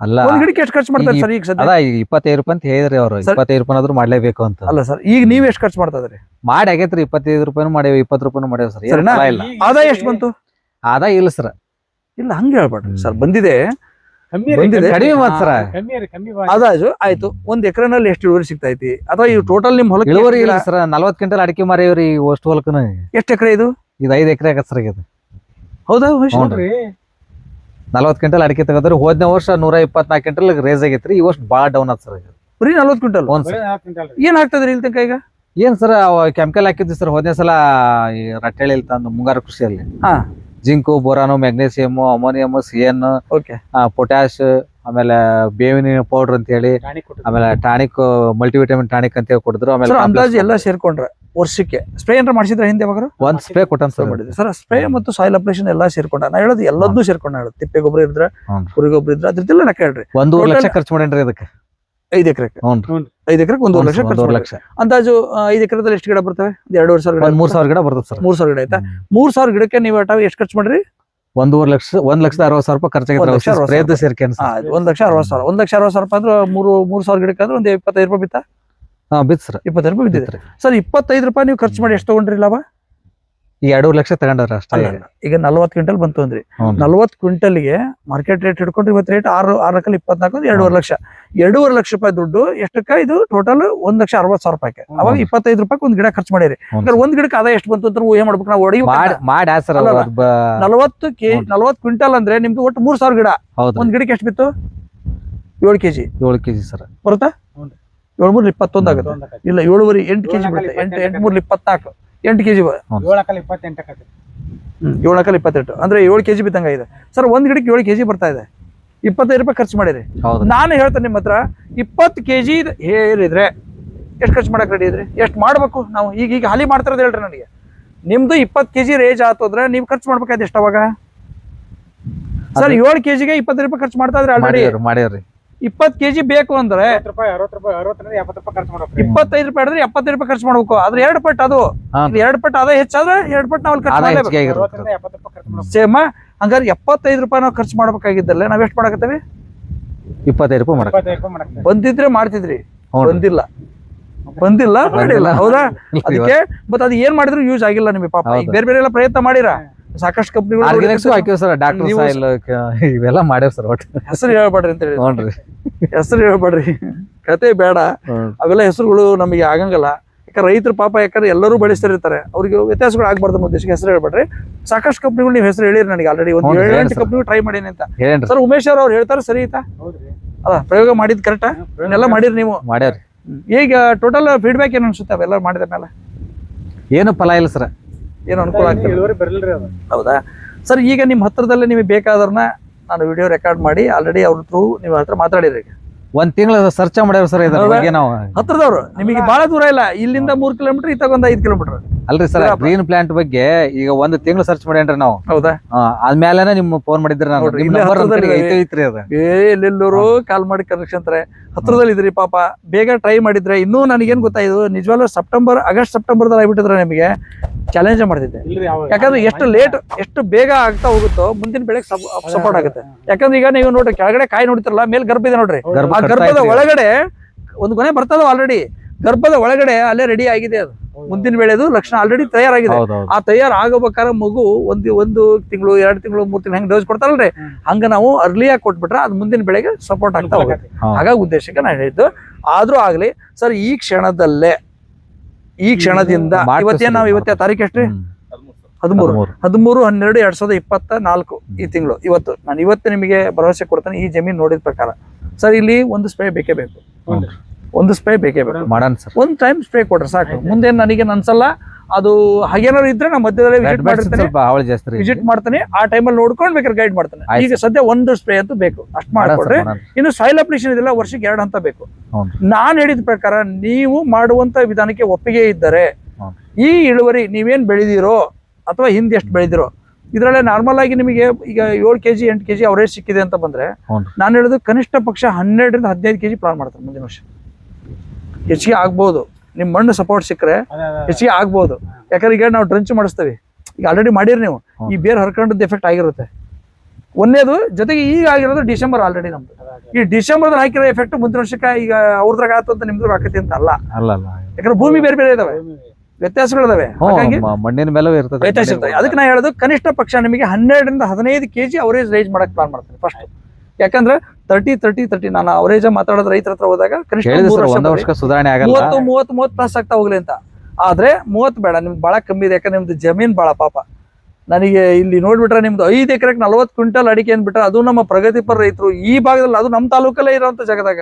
ಅಲ್ಲ ಒಂದ್ ಗಿಡಕ್ಕೆ ಎಷ್ಟು ಖರ್ಚು ಮಾಡ್ತಾರೆ ಸರ್ ಈಗ ಸದ್ಯ ಅದ ಈಗ ಇಪ್ಪತ್ತೈದು ರೂಪಾಯಿ ಅಂತ ಹೇಳಿದ್ರಿ ಅವ್ರು. ಇಪ್ಪತ್ತೈದು ರೂಪಾಯಿ ಆದ್ರೂ ಮಾಡ್ಲೇಬೇಕು ಅಂತ. ಅಲ್ಲ ಸರ್ ಈಗ ನೀವ್ ಎಷ್ಟು ಖರ್ಚು ಮಾಡ್ತಾ ಇದ್ರಿ ಮಾಡಿ ಆಗೈತ್ರಿ ಇಪ್ಪತ್ತೈದು ರೂಪಾಯಿನೂ ಮಾಡೇವಿ ಇಪ್ಪತ್ತು ರೂಪಾಯಿನೂ ಮಾಡೇವಿ ಸರ್. ಸರಿನಾ? ಇಲ್ಲ. ಆದಾಯ ಎಷ್ಟು ಬಂತು? ಆದ ಇಲ್ಲ ಸರ್. ಇಲ್ಲ ಹಂಗೆ ಹೇಳ್ಬೇಡ್ರಿ ಸರ್ ಬಂದಿದೆ. ಕಮ್ಮಿ ರೀ, ಬಂದಿದೆ. ಕಮ್ಮಿ. ಕಡಿಮೆ ಮಾತ್ರ. ಸರ. ಹಾ, ಕಮ್ಮಿ ರೀ ಕಮ್ಮಿ ಬಾ- ಆದಾಯು ಆಯ್ತು ಒಂದ್ ಎಕರೆನಲ್ಲಿ ಎಷ್ಟು ಇಳುವರಿ ಸಿಗ್ತೈತಿ? ಅಥವಾ ಈ ಟೋಟಲ್ ನಿಮ್ ಹೊಲಕ್ಕೆ ಇಳುವರಿ ಇಲ್ಲ ಸರ್ ನಲ್ವತ್ ಕ್ವಿಂಟಲ್ ಅಡಿಕೆ ಮಾರೇವ್ರಿ ಅಷ್ಟು ಹೊಲಕ್ಕನ ಎಷ್ಟು ಎಕರೆ ಇದು? ಇದು ಐದು ಎಕರೆ ಆಗತ್ತೆ ಸರ್ ಇದು ಹೌದಾ? ಹ್ಞೂ. ನೋಡ್ರಿ ನಲ್ವತ್ ಕ್ವಿಂಟಲ್ ಅಡಿಕೆ ತಗೋದ್ರೆ ಹೋದ್ನೇ ವರ್ಷ ನೂರ ಇಪ್ಪತ್ನಾಲ್ಕು ಕ್ವಿಂಟಲ್ ರೇಸ್ ಆಗೈತ್ರಿ ಈ ವರ್ಷ ಭಾಳ ಡೌನ್ ಆತ್ ಸರ್ ಬರೀ ನಲ್ವತ್ತು ಕ್ವಿಂಟಲ್? ಒಂದ್ ಸರ್. ಏನ್ ಆಗ್ತದ್ರಿ ಇಲ್ಲಿ ತನಕ ಈಗ? ಏನ್ ಸರ್ ಕೆಮಿಕಲ್ ಹಾಕಿದ್ವಿ ಸರ್ ಹೋದ್ನೇ ಸಲ ಈ ರಟ್ಟೆಳಿ ತಂದು ಮುಂಗಾರು ಕೃಷಿಯಲ್ಲಿ. ಹಾ. Zinc boron magnesium ammonium C N okay potash ಆಮೇಲೆ ಬೇವಿನ ಪೌಡರ್ ಅಂತ ಹೇಳಿ. ಆಮೇಲೆ ಟಾನಿಕ್ ಮಲ್ಟಿವಿಟಮಿನ್ ಟಾನಿಕ್ ಅಂತ ಹೇಳಿ ಕೊಡಿದ್ರು ಆಮೇಲೆ ಸರ್ ಅಂದಾಜು ಎಲ್ಲ ಸೇರ್ಕೊಂಡ್ರೆ? ವರ್ಷಕ್ಕೆ. ಸ್ಪ್ರೇ ಏನಾರ ಮಾಡಿಸಿದ್ರೆ ಹಿಂದೆ ಯಾವಾಗ ಒಂದ್ ಸ್ಪ್ರೇ ಕೊಟ್ಟನ್ ಸರ್. ಮಾಡಿದ್ವಿ. ಸರ್ ಸ್ಪ್ರೇ ಮತ್ತು ಸಾಯಿಲ್ ಅಪ್ಲೇಷನ್ ಎಲ್ಲ ಸೇರ್ಕೊಂಡ. ನಾ ಹೇಳೋದು ಎಲ್ಲದೂ ಸೇರ್ಕೊಂಡ ಹೇಳೋದು. ತಿಪ್ಪೆ ಗೊಬ್ಬರ ಇದ್ರೆ. ಕುರಿ ಗೊಬ್ಬರ ಇದ್ರೆ ಅದ್ರದ್ದೆಲ್ಲ ನಾ ಕೇಳ್ರಿ ಒಂದೂವರೆ ಲಕ್ಷ ಖರ್ಚು ಮಾಡೇನ್ರಿ ಅದಕ್ಕೆ. ಐದು ಎಕರೆ ಐದು ಎಕರೆಗೆ ಒಂದೂವರೆ ಲಕ್ಷ ಖರ್ಚು ಲಕ್ಷ. ಅಂದಾಜು ಐದು ಎಕರೆದಲ್ಲಿ ಎಷ್ಟು ಗಿಡ ಬರ್ತವೆ? ಎರಡೂವರೆ ಸಾವಿರ ಗಿಡ ಮೂರ್ ಸಾವಿರ ಗಿಡ ಬರ್ತದೆ ಸರ್. ಮೂರ್ ಸಾವಿರ ಗಿಡ ಆಯ್ತಾ? ಮೂರ್ ಸಾವಿರ ಗಿಡಕ್ಕೆ ನೀವು ಎಷ್ಟು ಖರ್ಚು ಮಾಡ್ರಿ? ಒಂದೂವರೆ ಲಕ್ಷ ಒಂದ್ ಲಕ್ಷದ ಅರವತ್ತು ಸಾವಿರ ರೂಪಾಯಿ ಒಂದ್ ಲಕ್ಷ ಖರ್ಚಾಗೈತೆ ಅರವತ್ತು ಸ್ಪ್ರೇದ್ ಸೇರ್ಕೇನ್ ಹಾ ಒಂದ್ ಲಕ್ಷ ಅರವತ್ತು ಸಾವಿರ. ಒಂದ್ ಲಕ್ಷ ಅರವತ್ತು ಸಾವಿರ ರೂಪಾಯಿ ಅಂದ್ರೆ ಮೂರು ಮೂರ್ ಸಾವಿರ ಗಿಡಕ್ಕೆ ಅಂದ್ರೆ ಒಂದು ಇಪ್ಪತ್ತೈದು ರೂಪಾಯಿ ಬಿತ್ತಾ? ಹಾ ಬಿತ್ ಸರ್ ಇಪ್ಪತ್ತೈದು ರೂಪಾಯಿ ಬಿದ್ದಿದ್ರಿ ಸರ್ ಇಪ್ಪತ್ತೈದು ರೂಪಾಯಿ ನೀವು ಖರ್ಚು ಮಾಡಿ ಎಷ್ಟು ತಗೊಂಡ್ರಿ ಲಾಭ? ಈಗ ಎರಡೂವರೆ ಲಕ್ಷ ತಗೊಂಡ್ರ ಅಷ್ಟೇ. ಈಗ ನಲ್ವತ್ತು ಕ್ವಿಂಟಲ್ ಬಂತು ಅಂದ್ರಿ. ನಲ್ವತ್ತು ಕ್ವಿಂಟಲ್ಗೆ ಮಾರ್ಕೆಟ್ ರೇಟ್ ಹಿಡ್ಕೊಂಡ್ರೆ ಇವತ್ತು ರೇಟ್ ಆರು ಆರು ಲಕ್ಷ ಇಪ್ಪತ್ನಾಲ್ಕು ಅಂದ್ರೆ ಎರಡೂವರೆ ಲಕ್ಷ. ಎರಡೂವರೆ ಲಕ್ಷ ರೂಪಾಯಿ ದುಡ್ಡು ಎಷ್ಟಕ್ಕ ಇದು ಟೋಟಲ್ ಒಂದ್ ಲಕ್ಷ ಅರವತ್ತು ಸಾವಿರ ರೂಪಾಯಿ ಅವಾಗ ಇಪ್ಪತ್ತೈದು ರೂಪಾಯಿ ಒಂದ್ ಗಿಡ ಖರ್ಚು ಮಾಡಿರಿ. ಒಂದ್ ಗಿಡಕ್ಕೆ ಆದಾಯ ಎಷ್ಟು ಬಂತು ಅಂತ ಊಹೆ ಮಾಡ್ಬೇಕು ನಾವು. ಅದ್ ಬ- ನಲವತ್ತು ಕೆ. ನಲವತ್ತು ಕ್ವಿಂಟಲ್ ಅಂದ್ರೆ ನಿಮ್ದು ಒಟ್ಟು ಮೂರ್ ಸಾವಿರ ಗಿಡ. ಒಂದ್ ಗಿಡಕ್ಕೆ ಎಷ್ಟು ಬಿತ್ತು? ಏಳು ಕೆಜಿ. ಏಳು ಕೆಜಿ ಸರ್. ಬರುತ್ತಾ? ಹ್ಞೂ. ಏಳು ಮೂರ್ ಇಪ್ಪತ್ತೊಂದು ಆಗುತ್ತೆ. ಇಲ್ಲ ಏಳುವರೆ ಎಂಟು ಕೆಜಿ ಬಿಡುತ್ತೆ ಬರುತ್ತೆ. ಎಂಟು ಇಪ್ಪತ್ತೆಂಟು ಎಂಟು ಮೂರ್ ಇಪ್ಪತ್ನಾಲ್ಕು ಎಂಟು ಕೆಜಿ ಏಳಕಲ್ ಅಕಲ್ ಇಪ್ಪತ್ತೆಂಟು ಅಂದ್ರೆ ಏಳು ಕೆಜಿ ಬಿದ್ದಂಗ ಇದೆ ಸರ್ ಒಂದ್ ಗಿಡಕ್ಕೆ ಏಳು ಕೆಜಿ ಬರ್ತಾ ಇದೆ. ಇಪ್ಪತ್ತೈದು ರೂಪಾಯಿ ಖರ್ಚು ಮಾಡಿರಿ. ನಾನು ಹೇಳ್ತೇನೆ ನಿಮ್ಮ ಹತ್ರ ಇಪ್ಪತ್ತು ಕೆ ಜಿ ಹೇಳಿದ್ರೆ ಎಷ್ಟು ಖರ್ಚು ಮಾಡಕ್ ರೆಡಿ ಇದ್ರಿ? ಎಷ್ಟು ಮಾಡ್ಬೇಕು ನಾವು? ಈಗ ಈಗ ಹಾಲಿ ಮಾಡ್ತಾರದ ಹೇಳ್ರಿ ನನಗೆ. ನಿಮ್ದು ಇಪ್ಪತ್ತು ಕೆಜಿ ರೇಜ್ ಆತಂದ್ರೆ ನೀವು ಖರ್ಚು ಮಾಡ್ಬೇಕಾಯ್ತು ಎಷ್ಟು ಅವಾಗ? ಸರ್ ಏಳು ಕೆಜಿಗೆ ಇಪ್ಪತ್ತು ರೂಪಾಯಿ ಖರ್ಚು ಮಾಡ್ತಾ ಇದ್ರೆ ಆಲ್ರೆಡಿ ಇಪ್ಪತ್ತು ಕೆಜಿ ಬೇಕು ಅಂದ್ರೆ ಅರವತ್ತು ರೂಪಾಯಿ ಅರವತ್ತು ರೂಪಾಯಿ ಅರವತ್ತರಿಂದ ಎಪ್ಪತ್ತು ರೂಪಾಯಿ ಖರ್ಚು ಮಾಡ್ಬೇಕು ಇಪ್ಪತ್ತೈದು ರೂಪಾಯಿ ಹಿಡಿದ್ರೆ ಎಪ್ಪತ್ತೈದು ರೂಪಾಯಿ ಖರ್ಚು ಮಾಡ್ಬೇಕು. ಆದ್ರೆ ಎರಡು ಪಟ್ಟು ಅದು. ಎರಡು ಪಟ್ಟು ಅದೇ ಹೆಚ್ಚಾದ್ರೆ ಎರಡು ಪಟ್ಟು ನಾವು ಖರ್ಚು ಸೇಮ. ಹಂಗಾರೆ ಎಪ್ಪತ್ತೈದು ರೂಪಾಯಿ ನಾವು ಖರ್ಚು ಮಾಡ್ಬೇಕಾಗಿದ್ದಲ್ಲ? ನಾವ್ ಎಷ್ಟು ಮಾಡಕತ್ತೇವೆ? ಇಪ್ಪತ್ತೈದು ರೂಪಾಯಿ ಬಂದಿದ್ರೆ ಮಾಡ್ತಿದ್ರಿ. ಬಂದಿಲ್ಲ. ಬಂದಿಲ್ಲ ಮಾಡಿಲ್ಲ. ಹೌದಾ? [laughs] ಅದಕ್ಕೆ ಮತ್ತೆ ಅದು ಏನ್ ಮಾಡಿದ್ರು ಯೂಸ್ ಆಗಿಲ್ಲ ನಿಮಗೆ ಪಾಪ. ಈಗ ಬೇರೆ ಬೇರೆ ಎಲ್ಲ ಪ್ರಯತ್ನ ಮಾಡಿರ? ಸಾಕಷ್ಟು ಕಂಪ್ನಿಗಳು ಆರ್ಗ್ಯಾನಿಕ್ಸ್ ಹಾಕಿವ್ ಸರ್ ಡಾಕ್ಟರ್ ಸಾಯಿಲ್ ಇವೆಲ್ಲ ಮಾಡ್ಯಾವ ಸರ್ ಒಟ್ಟು. ಹೆಸರು ಹೇಳ್ಬೇಡ್ರಿ ಅಂತ ಹೇಳಿ ನೋಡ್ರಿ ಹೆಸರು ಹೇಳ್ಬೇಡ್ರಿ. ಕತೆ ಬೇಡ. ಅವೆಲ್ಲ ಹೆಸರುಗಳು ನಮಗೆ ಆಗಂಗಲ್ಲ. ಯಾಕಂದ್ರೆ ರೈತರು ಪಾಪ ಯಾಕಂದ್ರೆ ಎಲ್ಲರೂ ಬಳಸ್ತಿರ್ತಾರೆ. ಅವ್ರಿಗೆ ವ್ಯತ್ಯಾಸಗಳು ಆಗ್ಬಾರ್ದು ಅನ್ನೋ ಉದ್ದೇಶಕ್ಕೆ ಹೆಸರು ಹೇಳ್ಬೇಡ್ರಿ. ಸಾಕಷ್ಟು ಕಂಪ್ನಿಗಳು ನೀವು ಹೆಸರು ಹೇಳಿರಿ ನನಗೆ ಆಲ್ರೆಡಿ ಒಂದು ಏಳೆಂಟು ಕಂಪ್ನಿಗಳು ಟ್ರೈ ಮಾಡೀನಿ ಅಂತ. ಸರ್ ಉಮೇಶ್ ಅವ್ರು ಅವ್ರು ಹೇಳ್ತಾರೆ ಸರಿ ಆಯ್ತಾ? ಹೌದ್ರಿ. ಅಲ್ಲ ಪ್ರಯೋಗ ಮಾಡಿದ್ ಕರೆಕ್ಟಾ ಎಲ್ಲ ಮಾಡಿರಿ ನೀವು. ಮಾಡ್ಯಾರ ಈಗ ಟೋಟಲ್ ಫೀಡ್ಬ್ಯಾಕ್ ಏನು ಅನ್ಸುತ್ತೆ ಅವೆಲ್ಲ ಮಾಡಿದ ಮೇಲೆ? ಏನು ಫಲ ಇಲ್ಲ ಸರ್. ಏನು ಅನುಕೂಲ ಆಗ್ತದೆ ಹೌದಾ? ಸರ್ ಈಗ ನಿಮ್ಮ ಹತ್ರದಲ್ಲೇ ನಿಮಗೆ ಬೇಕಾದ್ರನ್ನ ನಾನು ವಿಡಿಯೋ ರೆಕಾರ್ಡ್ ಮಾಡಿ ಆಲ್ರೆಡಿ ಅವ್ರ ಥ್ರೂ ನಿಮ್ಮ ಹತ್ರ ಮಾತಾಡಿರಿ ಈಗ. ಒಂದ್ ತಿಂಗಳ ಸರ್ಚ್ ಮಾಡ್ಯಾವ ಸರ್ ಇದ್ರ ಹೌದಾ? ಬಗ್ಗೆ ನಾವು. ಹತ್ರದವ್ರು ನಿಮಗೆ ಬಹಳ ದೂರ ಇಲ್ಲ ಇಲ್ಲಿಂದ ಮೂರ್ ಕಿಲೋಮೀಟರ್ ಇತ್ತಾಗ ಐದ್ ಐದು ಕಿಲೋಮೀಟರ್ ಅಲ್ರಿ ಸರ್. ಗ್ರೀನ್ ಪ್ಲಾಂಟ್ ಬಗ್ಗೆ ಈಗ ಒಂದ್ ತಿಂಗಳು ಸರ್ಚ್ ಮಾಡ್ಯಾನ್ರಿ ನಾವು. ಹೌದಾ? ಅದ್ಮೇಲೆ ನಿಮ್ ಫೋನ್ ಮಾಡಿದ್ರಿ ನಾನು. ಐತ್ರಿ ಅದ. ಏ ಎಲ್ಲೆಲ್ಲರೂ ಕಾಲ್ ಮಾಡಿ ಕನೆಕ್ಷನ್ ಅಂತಾರೆ ಹತ್ರದಲ್ಲಿ ಇದ್ರಿ ಪಾಪ ಬೇಗ ಟ್ರೈ ಮಾಡಿದ್ರೆ ಇನ್ನೂ ನನಗೇನ್ ಗೊತ್ತಾಯ್ತು ನಿಜವಾಗ್ಲೂ ಸೆಪ್ಟೆಂಬರ್ ಆಗಸ್ಟ್ ಸೆಪ್ಟೆಂಬರ್ ಆಗ್ಬಿಟ್ಟಿದ್ರೆ ನಿಮಗೆ ಚಾಲೆಂಜ್ ಮಾಡ್ತಿದ್ದೆ. ಯಾಕಂದ್ರೆ ಎಷ್ಟು ಲೇಟ್ ಎಷ್ಟು ಬೇಗ ಆಗ್ತಾ ಹೋಗುತ್ತೋ ಮುಂದಿನ ಬೆಳೆಗೆ ಸಪೋರ್ಟ್ ಆಗುತ್ತೆ. ಯಾಕಂದ್ರೆ ಈಗ ನೀವು ನೋಡ್ರಿ ಕೆಳಗಡೆ ಕಾಯಿ ನೋಡ್ತಿರಲ್ಲ ಮೇಲೆ ಗರ್ಭ ಇದೆ ನೋಡ್ರಿ. ಗರ್ಭದ ಒಳಗಡೆ ಒಂದು ಕೊನೆ ಬರ್ತದ ಆಲ್ರೆಡಿ ಗರ್ಭದ ಒಳಗಡೆ ಅಲ್ಲೇ ರೆಡಿ ಆಗಿದೆ ಅದು. ಮುಂದಿನ ಬೆಳೆದು ಲಕ್ಷಣ ಆಲ್ರೆಡಿ ತಯಾರಾಗಿದೆ. ಆ ತಯಾರು ಆಗಬೇಕಾದ್ರೆ ಮಗು ಒಂದು ಒಂದು ತಿಂಗಳು ಎರಡು ತಿಂಗಳು ಮೂರು ತಿಂಗಳು ಹೆಂಗ್ ಡೋಸ್ ಕೊಡ್ತಾರಲ್ರಿ. ಹಂಗ ನಾವು ಅರ್ಲಿಯಾಗಿ ಕೊಟ್ಬಿಟ್ರೆ ಅದು ಮುಂದಿನ ಬೆಳೆಗೆ ಸಪೋರ್ಟ್ ಆಗ್ತಾ ಹೋಗುತ್ತೆ. ಹಾಗಾಗಿ ಉದ್ದೇಶಕ್ಕೆ ನಾನು ಹೇಳಿದ್ದು ಆದ್ರೂ ಆಗ್ಲಿ ಸರ್ ಈ ಕ್ಷಣದಲ್ಲೇ ಈ ಕ್ಷಣದಿಂದ ಇವತ್ತೇ ನಾವು ಇವತ್ತೇ ತಾರೀಕು ಎಷ್ಟ್ರಿ. ಹದಿಮೂರು. ಹದಿಮೂರು. ಹನ್ನೆರಡು ಎರಡ್ ಸಾವಿರದ ಇಪ್ಪತ್ತ ನಾಲ್ಕು ಈ ತಿಂಗಳು. ಇವತ್ತು ನಾನು ಇವತ್ತು ನಿಮಗೆ ಭರವಸೆ ಕೊಡ್ತೇನೆ ಈ ಜಮೀನು ನೋಡಿದ ಪ್ರಕಾರ. ಸರ್ ಇಲ್ಲಿ ಒಂದು ಸ್ಪ್ರೇ ಬೇಕೇ ಬೇಕು. ಒಂದು ಸ್ಪ್ರೇ ಬೇಕೇ ಬೇಕು? ಮಾಡೋಣ ಸರ್. ಒಂದ್ ಟೈಮ್ ಸ್ಪ್ರೇ ಕೊಡ್ರಿ ಸಾಕು. ಮುಂದೆ ನನಗೆ ಅನ್ಸಲ್ಲ ಅದು ಹಾಗೇನಾದ್ರು ಇದ್ರೆ ನಾ ಮಧ್ಯದಲ್ಲಿ ವಿಸಿಟ್ ಮಾಡಿರ್ತೀನಿ ವಿಸಿಟ್ ಮಾಡ್ತಾನೆ. ಆ ಟೈಮಲ್ಲಿ ನೋಡ್ಕೊಂಡು ಬೇಕಾದ್ರೆ ಗೈಡ್ ಮಾಡ್ತಾನೆ. ಈಗ ಸದ್ಯ ಒಂದು ಸ್ಪ್ರೇ ಅಂತೂ ಬೇಕು. ಅಷ್ಟು ಮಾಡ್ಕೊಡ್ರಿ ಇನ್ನು ಸಾಯಿಲ್ ಅಪ್ಲಿಕೇಶನ್ ಇದೆಲ್ಲ ವರ್ಷಕ್ಕೆ ಎರಡು ಹಂತ ಬೇಕು. ನಾನು ಹೇಳಿದ ಪ್ರಕಾರ ನೀವು ಮಾಡುವಂತ ವಿಧಾನಕ್ಕೆ ಒಪ್ಪಿಗೆ ಇದ್ದರೆ ಈ ಇಳುವರಿ ನೀವೇನ್ ಬೆಳೆದಿರೋ ಅಥವಾ ಹಿಂದೆ ಎಷ್ಟು ಬೆಳೆದಿರೋ. ಇದರಲ್ಲೇ ನಾರ್ಮಲ್ ಆಗಿ ನಿಮಗೆ ಈಗ ಏಳು ಕೆಜಿ ಎಂಟು ಕೆಜಿ ಅವರೇಜ್ ಸಿಕ್ಕಿದೆ ಅಂತ ಬಂದ್ರೆ. ನಾನು ಹೇಳೋದು ಕನಿಷ್ಠ ಪಕ್ಷ ಹನ್ನೆರಡರಿಂದ ಹದಿನೈದು ಕೆಜಿ ಪ್ಲಾನ್ ಮಾಡ್ತಾರೆ ಮುಂದಿನ ವರ್ಷ. ಹೆಚ್ಚಿಗೆ ಆಗ್ಬೋದು. ನಿಮ್ಮ ಮಣ್ಣು ಸಪೋರ್ಟ್ ಸಿಕ್ಕರೆ ಹೆಚ್ಚಿಗೆ ಆಗ್ಬೋದು. ಯಾಕಂದ್ರೆ ಈಗ ನಾವು ಡ್ರಂಚ್ ಮಾಡಿಸ್ತೀವಿ. ಈಗ ಆಲ್ರೆಡಿ ಮಾಡಿರಿ ನೀವು. ಈ ಬೇರೆ ಹರ್ಕೊಂಡದ್ದು ಎಫೆಕ್ಟ್ ಆಗಿರುತ್ತೆ. ಒಂದೇದು ಜೊತೆಗೆ ಈಗ ಆಗಿರೋದು ಡಿಸೆಂಬರ್ ಆಲ್ರೆಡಿ ನಮ್ದು. ಈ ಡಿಸೆಂಬರ್ ಹಾಕಿರೋ ಎಫೆಕ್ಟ್ ಮುಂದಿನ ವರ್ಷಕ್ಕೆ ಈಗ ಅವ್ರದ್ರಾಗ ಆತು ಅಂತ ನಿಮ್ದ್ರಾಗ ಆಕತಿ ಅಂತ ಅಲ್ಲ. ಯಾಕಂದ್ರೆ ಭೂಮಿ ಬೇರೆ ಬೇರೆ ಇದಾವೆ. ವ್ಯತ್ಯಾಸಗಳಿದಾವೆ. ಹಾಗಾಗಿ ಮಣ್ಣಿನ ಮೇಲೆ ಇರ್ತದೆ ವ್ಯತ್ಯಾಸ ಇರ್ತದೆ. ಅದಕ್ಕೆ ನಾ ಹೇಳೋದು ಕನಿಷ್ಠ ಪಕ್ಷ ನಿಮಗೆ ಹನ್ನೆರಡರಿಂದ ಹದಿನೈದು ಕೆಜಿ ಅವರೇಜ್ ರೈಸ್ ಮಾಡಕ್ ಪ್ಲಾನ್ ಮಾಡ್ತೀನಿ ಫಸ್ಟ್ ಯಾಕಂದ್ರೆ ತರ್ಟಿ ತರ್ಟಿ ತರ್ಟಿ ನಾನು ಅವರೇಜ್ ಮಾತಾಡೋದು ರೈತರ ಹತ್ರ ಹೋದಾಗ ಕನಿಷ್ಠ ಸುಧಾರಣೆ ಮೂವತ್ತು ಮೂವತ್ತು ಮೂವತ್ತು ಪ್ಲಸ್ ಆಗ್ತಾ ಹೋಗ್ಲಿ ಅಂತ. ಆದ್ರೆ ಮೂವತ್ತು ಬೇಡ ನಿಮ್ದು ಬಹಳ ಕಮ್ಮಿ ಇದೆ ಯಾಕಂದ್ರೆ ನಿಮ್ದು ಜಮೀನ್ ಬಹಳ ಪಾಪ. ನನಗೆ ಇಲ್ಲಿ ನೋಡ್ಬಿಟ್ರೆ ನಿಮ್ದು ಐದು ಎಕರೆಗೆ ನಲ್ವತ್ತು ಕ್ವಿಂಟಲ್ ಅಡಿಕೆ ಅಂದ್ಬಿಟ್ರೆ ಅದು ನಮ್ಮ ಪ್ರಗತಿಪರ ರೈತರು ಈ ಭಾಗದಲ್ಲಿ ಅದು ನಮ್ಮ ತಾಲೂಕಲ್ಲೇ ಇರೋಂಥ ಜಾಗದಾಗ.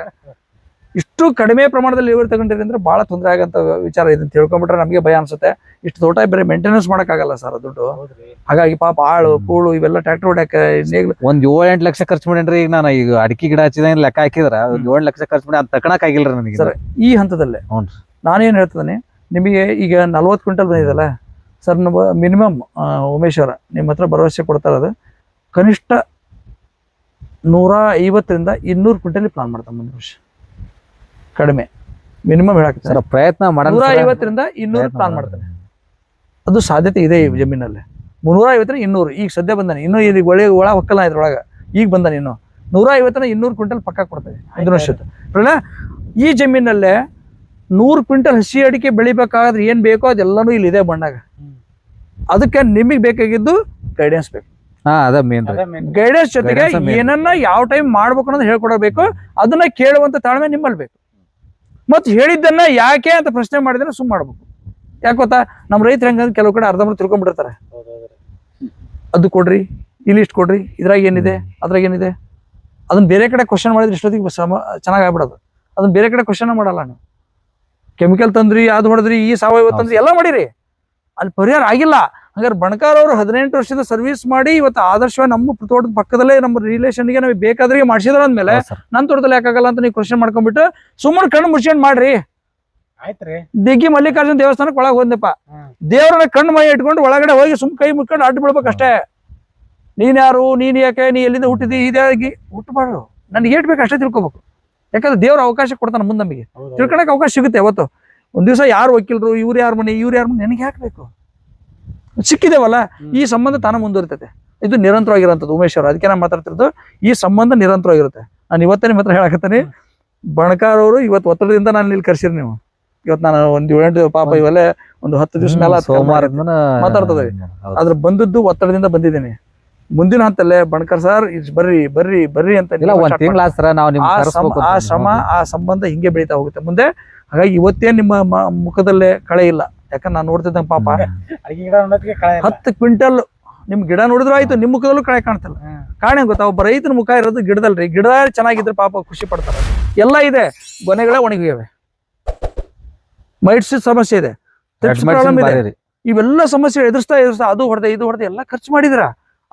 ಇಷ್ಟು ಕಡಿಮೆ ಪ್ರಮಾಣದಲ್ಲಿ ಇಳುವರಿ ತಗೊಂಡಿರಿ ಅಂದ್ರೆ ಬಹಳ ತೊಂದರೆ ಆಗಂತ ವಿಚಾರ ಇದನ್ನ ತಿಳ್ಕೊಂಡ್ಬಿಟ್ರೆ ನಮಗೆ ಭಯ ಅನ್ಸುತ್ತೆ. ಇಷ್ಟು ತೋಟ ಬೇರೆ ಮೇಂಟೆನೆನ್ಸ್ ಮಾಡಕ್ಕಾಗಲ್ಲ ಸರ್ ದುಡ್ಡು. ಹಾಗಾಗಿ ಪಾಪ ಆಳು ಕೂಳು ಇವೆಲ್ಲ ಟ್ರ್ಯಾಕ್ಟರ್ ಹೊಡ್ಯಾಕ ಒಂದ್ ಏಳು ಎಂಟ್ ಲಕ್ಷ ಖರ್ಚು ಮಾಡೇನ್ರಿ ಈಗ ನಾನು ಈಗ ಅಡಿಕೆ ಗಿಡ ಹಚ್ಚಿದ ಲೆಕ್ಕ ಹಾಕಿದ್ರ ಏಳ್ ಲಕ್ಷ ಖರ್ಚು ಮಾಡಿ ಅದು ಆಗಿಲ್ಲ ನನಗೆ. ಸರ್ ಈ ಹಂತದಲ್ಲೇ ನಾನೇನು ಹೇಳ್ತಿದ್ದೀನಿ ನಿಮಗೆ ಈಗ ನಲ್ವತ್ತು ಕ್ವಿಂಟಲ್ ಬಂದಿದೆಯಲ್ಲ ಸರ್ ನಮ್ಮ ಮಿನಿಮಮ್ ಉಮೇಶ್ ಅವರ ನಿಮ್ಮ ಹತ್ರ ಭರವಸೆ ಕೊಡ್ತಾ ಇರೋದು ಕನಿಷ್ಠ ನೂರ ಐವತ್ತರಿಂದ ಇನ್ನೂರು ಕ್ವಿಂಟಲ್ ಪ್ಲಾನ್ ಮಾಡ್ತಾರೆ ಮುಂದಿನ ವರ್ಷ ಕಡಿಮೆ. ಮಿನಿಮಮ್ ಹೇಳಕ್ಕೆ ಸರ್ ಪ್ರಯತ್ನ ಮಾಡೋಣ ನೂರ. ಐವತ್ತರಿಂದ ಇನ್ನೂರು ಪ್ಲಾನ್ ಮಾಡ್ತಾನೆ. ಅದು ಸಾಧ್ಯತೆ ಇದೆ ಈ ಜಮೀನಲ್ಲಿ. ಮುನ್ನೂರ ಐವತ್ತರಿಂದ ಇನ್ನೂರು. ಈಗ ಸದ್ಯ ಬಂದಾನೆ. ಇನ್ನೂ ಇಲ್ಲಿ ಒಳ್ಳೆ ಒಳ ಹೊಕ್ಕಲ್ಲ ಇದ್ರೊಳಗೆ. ಈಗ ಬಂದಾನೆ ಇನ್ನು. ನೂರ ಐವತ್ತರಿಂದ ಇನ್ನೂರು ಕ್ವಿಂಟಲ್ ಪಕ್ಕ ಕೊಡ್ತೇವೆ. ಒಂದು ವರ್ಷದ ಈ ಜಮೀನಲ್ಲೇ ನೂರು ಕ್ವಿಂಟಲ್ ಹಸಿ ಅಡಿಕೆ ಬೆಳಿಬೇಕಾದ್ರೆ ಏನ್ ಬೇಕೋ ಅದೆಲ್ಲನೂ ಇಲ್ಲಿ ಇದೆ ಬಣ್ಣಾಗ. ಅದಕ್ಕೆ ನಿಮಗೆ ಬೇಕಾಗಿದ್ದು ಗೈಡೆನ್ಸ್ ಬೇಕು. ಗೈಡೆನ್ಸ್ ಜೊತೆಗೆ ಏನನ್ನ ಯಾವ ಟೈಮ್ ಮಾಡ್ಬೇಕು ಅನ್ನೋದು ಹೇಳ್ಕೊಡಬೇಕು. ಅದನ್ನ ಕೇಳುವಂತ ತಾಳ್ಮೆ ನಿಮ್ಮಲ್ಲಿ ಬೇಕು. ಮತ್ತೆ ಹೇಳಿದ್ದನ್ನ ಯಾಕೆ ಅಂತ ಪ್ರಶ್ನೆ ಮಾಡಿದ್ರೆ ಸುಮ್ ಮಾಡ್ಬೇಕು. ಯಾಕೆ ಗೊತ್ತಾ? ನಮ್ಮ ರೈತರು ಹೆಂಗಂದ್ರೆ ಕೆಲವು ಕಡೆ ಅರ್ಧಂಬರ್ಧ ತಿಳ್ಕೊಂಡ್ಬಿಡ್ತಾರೆ. ಅದು ಕೊಡ್ರಿ ಇಲ್ಲಿ ಇಷ್ಟು ಕೊಡ್ರಿ ಇದ್ರಾಗ ಏನಿದೆ ಅದ್ರಾಗ ಏನಿದೆ? ಅದನ್ನ ಬೇರೆ ಕಡೆ ಕ್ವಶನ್ ಮಾಡಿದ್ರೆ ಇಷ್ಟೊತ್ತಿಗೆ ಸಮ ಚೆನ್ನಾಗಿ ಆಗ್ಬಿಡೋದು. ಅದನ್ನ ಬೇರೆ ಕಡೆ ಕ್ವಶನ್ ಮಾಡಲ್ಲ ನೀವು. ಕೆಮಿಕಲ್ ತಂದ್ರಿ ಅದು ಹೊಡೆದ್ರಿ ಈ ಸಾವಯವ ತಂದ್ರಿ ಎಲ್ಲ ಮಾಡಿರಿ. ಅಲ್ಲಿ ಪರಿಹಾರ ಆಗಿಲ್ಲ. ಹಂಗಾರೆ ಬಣಕಾರ್ ಅವರು ಹದಿನೆಂಟು ವರ್ಷದ ಸರ್ವಿಸ್ ಮಾಡಿ ಇವತ್ತು ಆದರ್ಶ ನಮ್ಮ ತೋಟದ ಪಕ್ಕದಲ್ಲೇ ನಮ್ಮ ರಿಲೇಷನ್ಗೆ ನಮಗೆ ಬೇಕಾದ್ರೆ ಮಾಡಿಸಿದ್ರ ಅಂದ್ಮೇಲೆ. ನನ್ನ ತೋಟದಲ್ಲಿ ಯಾಕಾಗಲ್ಲ ಅಂತ ನೀವು ಕ್ವಶನ್ ಮಾಡ್ಕೊಂಡ್ಬಿಟ್ಟು ಸುಮ್ಮನೆ ಕಣ್ಣು ಮುಚ್ಕೊಂಡು ಮಾಡ್ರಿ. ಆಯ್ತ್ರಿ. ದಿಗ್ಗಿ ಮಲ್ಲಿಕಾರ್ಜುನ ದೇವಸ್ಥಾನಕ್ಕೆ ಒಳಗೆ ಹೋದ್ನಪ್ಪ. ಹ್ಮ್. ದೇವರನ್ನ ಕಣ್ಣು ಮೈ ಇಟ್ಕೊಂಡು ಒಳಗಡೆ ಹೋಗಿ ಸುಮ್ ಕೈ ಮುಟ್ಕೊಂಡು ಅಡ್ಡ ಬಿಡ್ಬೇಕಷ್ಟೇ ನೀನ್ ಯಾರು ನೀನ್ ಯಾಕೆ ನೀ ಎಲ್ಲಿಂದ ಹುಟ್ಟಿದಿ ಇದಾಗಿ ಹುಟ್ಟಬಾರ್ದು. ನನ್ಗೆ ಏಟ್ ಬೇಕು ಅಷ್ಟೇ ತಿಳ್ಕೊಬೇಕು. ಯಾಕಂದ್ರೆ ದೇವ್ರ ಅವಕಾಶ ಕೊಡ್ತಾನೆ ಮುಂದೆ ನಮಗೆ. ತಿಳ್ಕೊಳಕ್ ಅವಕಾಶ ಸಿಗುತ್ತೆ ಅವತ್ತು ಒಂದ್ ದಿವಸ ಯಾರು ವಕೀಲರು ಇವ್ರು ಯಾರು ಮನೆ ಇವ್ರು ಯಾರು ಮನೆ ನನಗೆ ಯಾಕೆ ಬೇಕು? ಸಿಕ್ಕಿದೇವಲ್ಲ? ಈ ಸಂಬಂಧ ತಾನ ಮುಂದುವರಿತೈತೆ. ಇದು ನಿರಂತರವಾಗಿರೋಂಥದ್ದು ಉಮೇಶ್ ಅವರು ಅದಕ್ಕೆ ನಾನು ಮಾತಾಡ್ತಿರೋದು ಈ ಸಂಬಂಧ ನಿರಂತರವಾಗಿರುತ್ತೆ. ನಾನು ಇವತ್ತೇ ನಿಮ್ಮ ಹತ್ರ ಹೇಳಕತ್ತೀನಿ. ಬಣಕಾರ್ ಅವರು ಇವತ್ತು ಒತ್ತಡದಿಂದ ನಾನು ಇಲ್ಲಿ ಕರ್ಸಿರಿ ನೀವು. ಇವತ್ತು ನಾನು ಒಂದು ಏಳೆಂಟು ಪಾಪ ಇವೆಲ್ಲ ಒಂದು ಹತ್ತು ದಿವಸ ಮೇಲೆ ಸೋಮವಾರ ಮಾತಾಡ್ತದೆ ಅದ್ರ ಬಂದದ್ದು ಒತ್ತಡದಿಂದ ಬಂದಿದ್ದೀನಿ. ಮುಂದಿನ ಹಂತಲ್ಲೇ ಬಣಕರ್ ಸರ್ ಬರ್ರಿ ಬರ್ರಿ ಬರ್ರಿ ಅಂತ ಆ ಶ್ರಮ ಆ ಸಂಬಂಧ ಹಿಂಗೆ ಬೆಳೀತಾ ಹೋಗುತ್ತೆ. ಮುಂದೆ ಹಾಗಾಗಿ ಇವತ್ತೇ ನಿಮ್ಮ ಮುಖದಲ್ಲೇ ಕಳೆ ಇಲ್ಲ. ಯಾಕಂದ್ರೆ ನಾನು ನೋಡ್ತಿದ್ದಂಗೆ ಪಾಪ. ಹತ್ತು ಕ್ವಿಂಟಲ್ ನಿಮ್ ಗಿಡ ನೋಡಿದ್ರು ಆಯ್ತು ನಿಮ್ ಮುಖದಲ್ಲೂ ಕಳೆ ಕಾಣ್ತಲ್ಲ. ಕಾಣೆ ಕಾರಣ ಗೊತ್ತಾ? ಒಬ್ಬ ರೈತನ ಮುಖ ಇರೋದು ಗಿಡದಲ್ರಿ. ಗಿಡ ಚೆನ್ನಾಗಿದ್ರೆ ಪಾಪ ಖುಷಿ ಪಡ್ತಾರೆ. ಎಲ್ಲ ಇದೆ. ಗೊನೆಗಳ ಒಣಗಿವೆ. ಮೈಟ್ಸ್ ಸಮಸ್ಯೆ ಇದೆ. Problem ಇದೆ. ಇವೆಲ್ಲ ಸಮಸ್ಯೆ ಎದುರಿಸ್ತಾ ಎದುರಿಸ್ತಾ ಅದು ಹೊಡೆದ ಇದು ಹೊಡೆದ ಎಲ್ಲ ಖರ್ಚು ಮಾಡಿದ್ರ?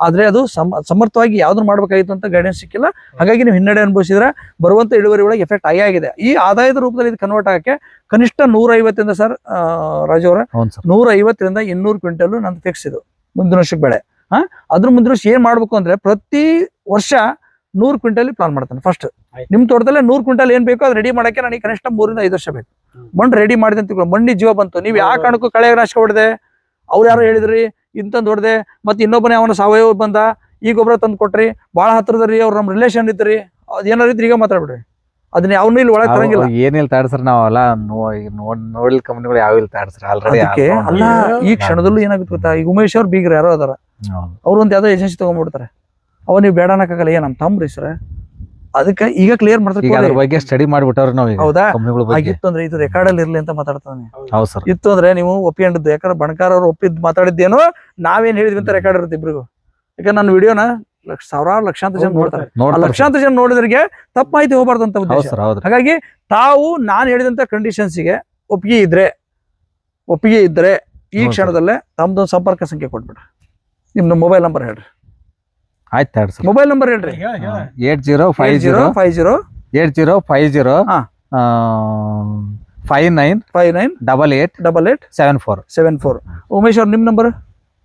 ಆದ್ರೆ ಅದು ಸಮ ಸಮರ್ಥವಾಗಿ ಯಾವ್ದನ್ನ ಮಾಡ್ಬೇಕಾಗಿತ್ತು ಅಂತ ಗೈಡೆನ್ಸ್ ಸಿಕ್ಕಿಲ್ಲ. ಹಾಗಾಗಿ ನೀವು ಹಿನ್ನಡೆ ಅನುಭವಿಸಿದ್ರೆ ಬರುವಂತ ಇಳುವರಿ ಒಳಗೆ ಎಫೆಕ್ಟ್ ಆಗಿ ಆಗಿದೆ. ಈ ಆದಾಯದ ರೂಪದಲ್ಲಿ ಇದು ಕನ್ವರ್ಟ್ ಆಗಕ್ಕೆ ಕನಿಷ್ಠ ನೂರ ಐವತ್ತಿಂದ ಸರ್ ರಾಜವರ ನೂರ ಐವತ್ತರಿಂದ ಇನ್ನೂರು ಕ್ವಿಂಟಲ್ ನಂದು ಫಿಕ್ಸ್ ಇದು ಮುಂದಿನ ವರ್ಷಕ್ಕೆ ಬೆಳೆ. ಹಾ ಅದ್ರ ಮುಂದಿನ ವರ್ಷ ಏನ್ ಮಾಡ್ಬೇಕು ಅಂದ್ರೆ ಪ್ರತಿ ವರ್ಷ ನೂರು ಕ್ವಿಂಟಲ್ ಪ್ಲಾನ್ ಮಾಡ್ತಾನೆ ಫಸ್ಟ್. ನಿಮ್ ತೋಟದಲ್ಲೇ ನೂರು ಕ್ವಿಂಟಲ್ ಏನ್ ಬೇಕೋ ಅದು ರೆಡಿ ಮಾಡಕ್ಕೆ ನನಗೆ ಕನಿಷ್ಠ ಮೂರಿಂದ ಐದು ವರ್ಷ ಬೇಕು. ಮಣ್ಣು ರೆಡಿ ಮಾಡಿದೆ ಅಂತ ಮಣ್ಣಿ ಜೀವ ಬಂತು. ನೀವು ಯಾವ. ಕಾರಣಕ್ಕೂ ಕಳೆ ನಾಶ ಹೊಡೆದೆ. ಅವ್ರು ಯಾರು ಹೇಳಿದ್ರಿ ಇಂತಂದ್ ಹೊಡೆದೆ ಮತ್ತೆ ಇನ್ನೊಬ್ಬನೇ ಅವನ ಸಾವಯವ ಬಂದ ಈ ಗೊಬ್ಬರ ತಂದು ಕೊಟ್ರಿ ಬಹಳ ಹತ್ರದ್ರಿ ಅವ್ರ ನಮ್ಮ ರಿಲೇಷನ್ ಇದ್ರಿ ಅದೇನಾರು ಇದ್ರೆ ಈಗ ಮಾತಾಡ್ಬಿಡ್ರಿ. ಅದನ್ನ ಯಾವನ್ನೂ ಇಲ್ಲಿ ಒಳಗೆ ತರಂಗಿಲ್ಲ. ಏನಿಲ್ಲ ತಾಡ್ಸ್ರ ಸರ್ ನಾವೆಲ್ಲ ನೋಡಿಲ್ ಕಂಪನಿಗಳು ಯಾವ ಇಲ್ಲ ತಾಡ್ಸ್ರ ಸರ್ ಆಲ್ರೆಡಿ ಅಲ್ಲ ಈ ಕ್ಷಣದಲ್ಲೂ ಏನಾಗುತ್ತೆ ಗೊತ್ತಾ? ಈಗ ಉಮೇಶ್ ಅವ್ರು ಬೀಗ್ರ ಯಾರೋ ಅದಾರ. ಅವ್ರು ಒಂದು ಯಾವ್ದೋ ಏಜೆನ್ಸಿ ತಗೊಂಡ್ಬಿಡ್ತಾರೆ. ಅವ ನೀವು ಬೇಡ ಅನ್ನಕ್ಕಾಗಲ್ಲ ಏ ತಮ್ಮ ತಮ್ರಿ ಸರ್. ಅದಕ್ಕೆ ಈಗ ಕ್ಲಿಯರ್ ಈಗ ಮಾಡ್ತಾರೆ ಅದ್ರ ಬಗ್ಗೆ ಸ್ಟಡಿ ಮಾಡ್ಬಿಟ್ಟವ್ರಿ ನಾವು ಈಗ ಹೌದಾ? ಇತ್ತು ಬಗ್ಗೆ. ಆಗಿತ್ತು ಅಂದ್ರೆ ಇದು ರೆಕಾರ್ಡ್ ಅಲ್ಲಿ ಇರ್ಲಿ ಅಂತ ಮಾತಾಡ್ತಾನೆ. ಹೌದು ಸರ್. ಇತ್ತು ಅಂದ್ರೆ ನೀವು ಒಪ್ಪಿಕೊಂಡಿದ್ದು ಯಾಕಂದ್ರೆ ಬಣಕಾರ ಅವ್ರು ಒಪ್ಪಿದ್ ಮಾತಾಡಿದ್ದೇನು ನಾವೇನ್ ಹೇಳಿದ್ವಿ ಅಂತ ರೆಕಾರ್ಡ್ ಇರುತ್ತೆ ಇಬ್ರಿಗೂ. ಯಾಕಂದ್ರೆ ನನ್ನ ವಿಡಿಯೋನ ಸಾವಿರಾರು ಲಕ್ಷಾಂತರ ಜನ ನೋಡ್ತಾರೆ. ಲಕ್ಷಾಂತರ ಜನ ನೋಡಿದ್ರಿಗೆ ತಪ್ಪ ಮಾಹಿತಿ ಹೋಗ್ಬಾರ್ದು ಅಂತ ಉದ್ದೇಶ. ಹಾಗಾಗಿ ತಾವು ನಾನು ಹೇಳಿದಂತ ಕಂಡೀಷನ್ಸ್ಗೆ ಒಪ್ಪಿಗೆ ಇದ್ರೆ ಒಪ್ಪಿಗೆ ಇದ್ರೆ ಈ ಕ್ಷಣದಲ್ಲೇ ತಮ್ದೊಂದು ಸಂಪರ್ಕ ಸಂಖ್ಯೆ ಕೊಟ್ಬಿಡ್ರಿ. ನಿಮ್ದು ಮೊಬೈಲ್ ನಂಬರ್ ಹೇಳ್ರಿ. ಆಯ್ತು ತಾಡ್ ಸರ್. ಮೊಬೈಲ್ ನಂಬರ್ ಹೇಳ್ರಿ. ಹೇಳ, ಹೇಳ. Eight zero five zero five zero eight zero five zero ಹಾ. Five nine five nine double eight double eight seven four seven four Umesh ಅವ್ರ ನಿಮ್ ನಂಬರ್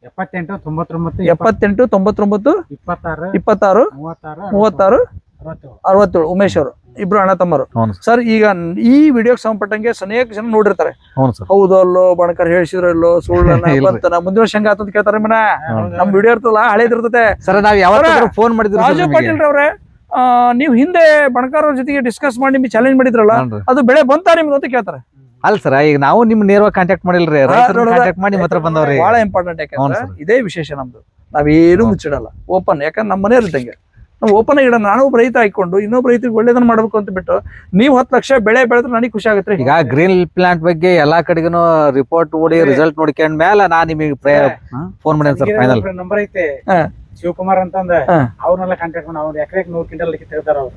ಎಪ್ಪತ್ತೆಂಟು ತೊಂಬತ್ತೊಂಬತ್ತು ಎಪ್ಪತ್ತೆಂಟು ತೊಂಬತ್ತೊಂಬತ್ತು ಇಪ್ಪತ್ತಾರು ಇಪ್ಪತ್ತಾರು ಮೂವತ್ತಾರು ಮೂವತ್ತಾರು ಅರವತ್ತೇಳು. ಉಮೇಶ್ ಅವರು. ಇಬ್ರು ಅಣ್ಣ ತಮ್ಮರು. ಸರ್ ಈಗ ಈ ವಿಡಿಯೋಗೆ ಸಂಬಂಧಪಟ್ಟಂಗೆ ಅನೇಕ ಜನ ನೋಡಿರ್ತಾರೆ. ಹೌದು ಅಲ್ಲೋ ಬಣಕರ್ ಹೇಳಿಸಿದ್ರು ಇಲ್ಲೋ ಸುಳ್ಳು [laughs] ಮುಂದಿನ ವರ್ಷ ಹಂಗ ಆತಂತ ಕೇಳ್ತಾರೆ ಮನ. ನಮ್ ವಿಡಿಯೋ ಇರ್ತಲ್ಲ ಹಳೇದಿರ್ತದೆ ಸರ್ ನಾವ್ ಯಾವ ಫೋನ್ ಮಾಡಿದ್ರು ರಾಜು? ಪಾಟೀಲ್ ರವ್ರೆ ನೀವು ಹಿಂದೆ ಬಣಕಾರ್ ಅವ್ರ ಜೊತೆಗೆ ಡಿಸ್ಕಸ್ ಮಾಡಿ ನಿಮ್ಗೆ ಚಾಲೆಂಜ್ ಮಾಡಿದ್ರಲ್ಲ ಅದು ಬೆಳೆ ಬಂತಾ ನಿಮ್ಗೆ ಅಂತ ಕೇಳ್ತಾರೆ. ಅಲ್ಲ ಸರ್ ಈಗ ನಾವು ನಿಮ್ ನೇರವಾಗಿ ಕಾಂಟ್ಯಾಕ್ಟ್ ಮಾಡಿಲ್ರಿ. ಕಾಂಟ್ಯಾಕ್ಟ್ ಮಾಡಿ ಮಾತ್ರ ಹತ್ರ ಬಂದವ್ರಿ. ಬಹಳ ಇಂಪಾರ್ಟೆಂಟ್ ಯಾಕಂದ್ರೆ ಇದೇ ವಿಶೇಷ ನಮ್ದು. ನಾವೇನು. ಮುಚ್ಚಿಡಲ್ಲ. ಓಪನ್ ಯಾಕಂದ್ರೆ ನಮ್ಮ ಮನೆ ಇದ್ದಂಗೆ. ನಾವು ಓಪನ್ ಇಡೋಣ ನಾನು ಒಬ್ಬ ರೈತ ಹಾಕೊಂಡು ಇನ್ನೊಬ್ಬ ರೈತರಿಗೆ ಒಳ್ಳೇದನ್ನ ಮಾಡಬೇಕು ಅಂತ ಬಿಟ್ಟು ನೀವು ಹತ್ತು ಲಕ್ಷ ಬೆಳೆ ಬೆಳೆದ್ರೆ ನನಗೆ ಖುಷಿ ಆಗುತ್ತೆ ಈಗ ಗ್ರೀನ್ ಪ್ಲಾಂಟ್ ಬಗ್ಗೆ ಎಲ್ಲಾ ಕಡೆಗೂ ರಿಪೋರ್ಟ್ ಓಡಿ ರಿಸಲ್ಟ್ ನೋಡ್ಕೊಂಡ್ ಮೇಲೆ ನಾ ನಿಮಗೆ ಫೋನ್ ಮಾಡಿ ಸರ್ ಫೈನಲ್ ನಂಬರ್ ಐತೆ. ಹಾ. ಶಿವಕುಮಾರ್ ಅಂತಂದ. ಅವ್ರನ್ನೆಲ್ಲ ಕಾಂಟ್ಯಾಕ್ಟ್ ಮಾಡಿ ಅವ್ರು ಎಕರೆಗೆ ನೂರು ಕ್ವಿಂಟಲ್ ಲಿಖಿತ ತೆಗ್ದಾರ ಅವ್ರು.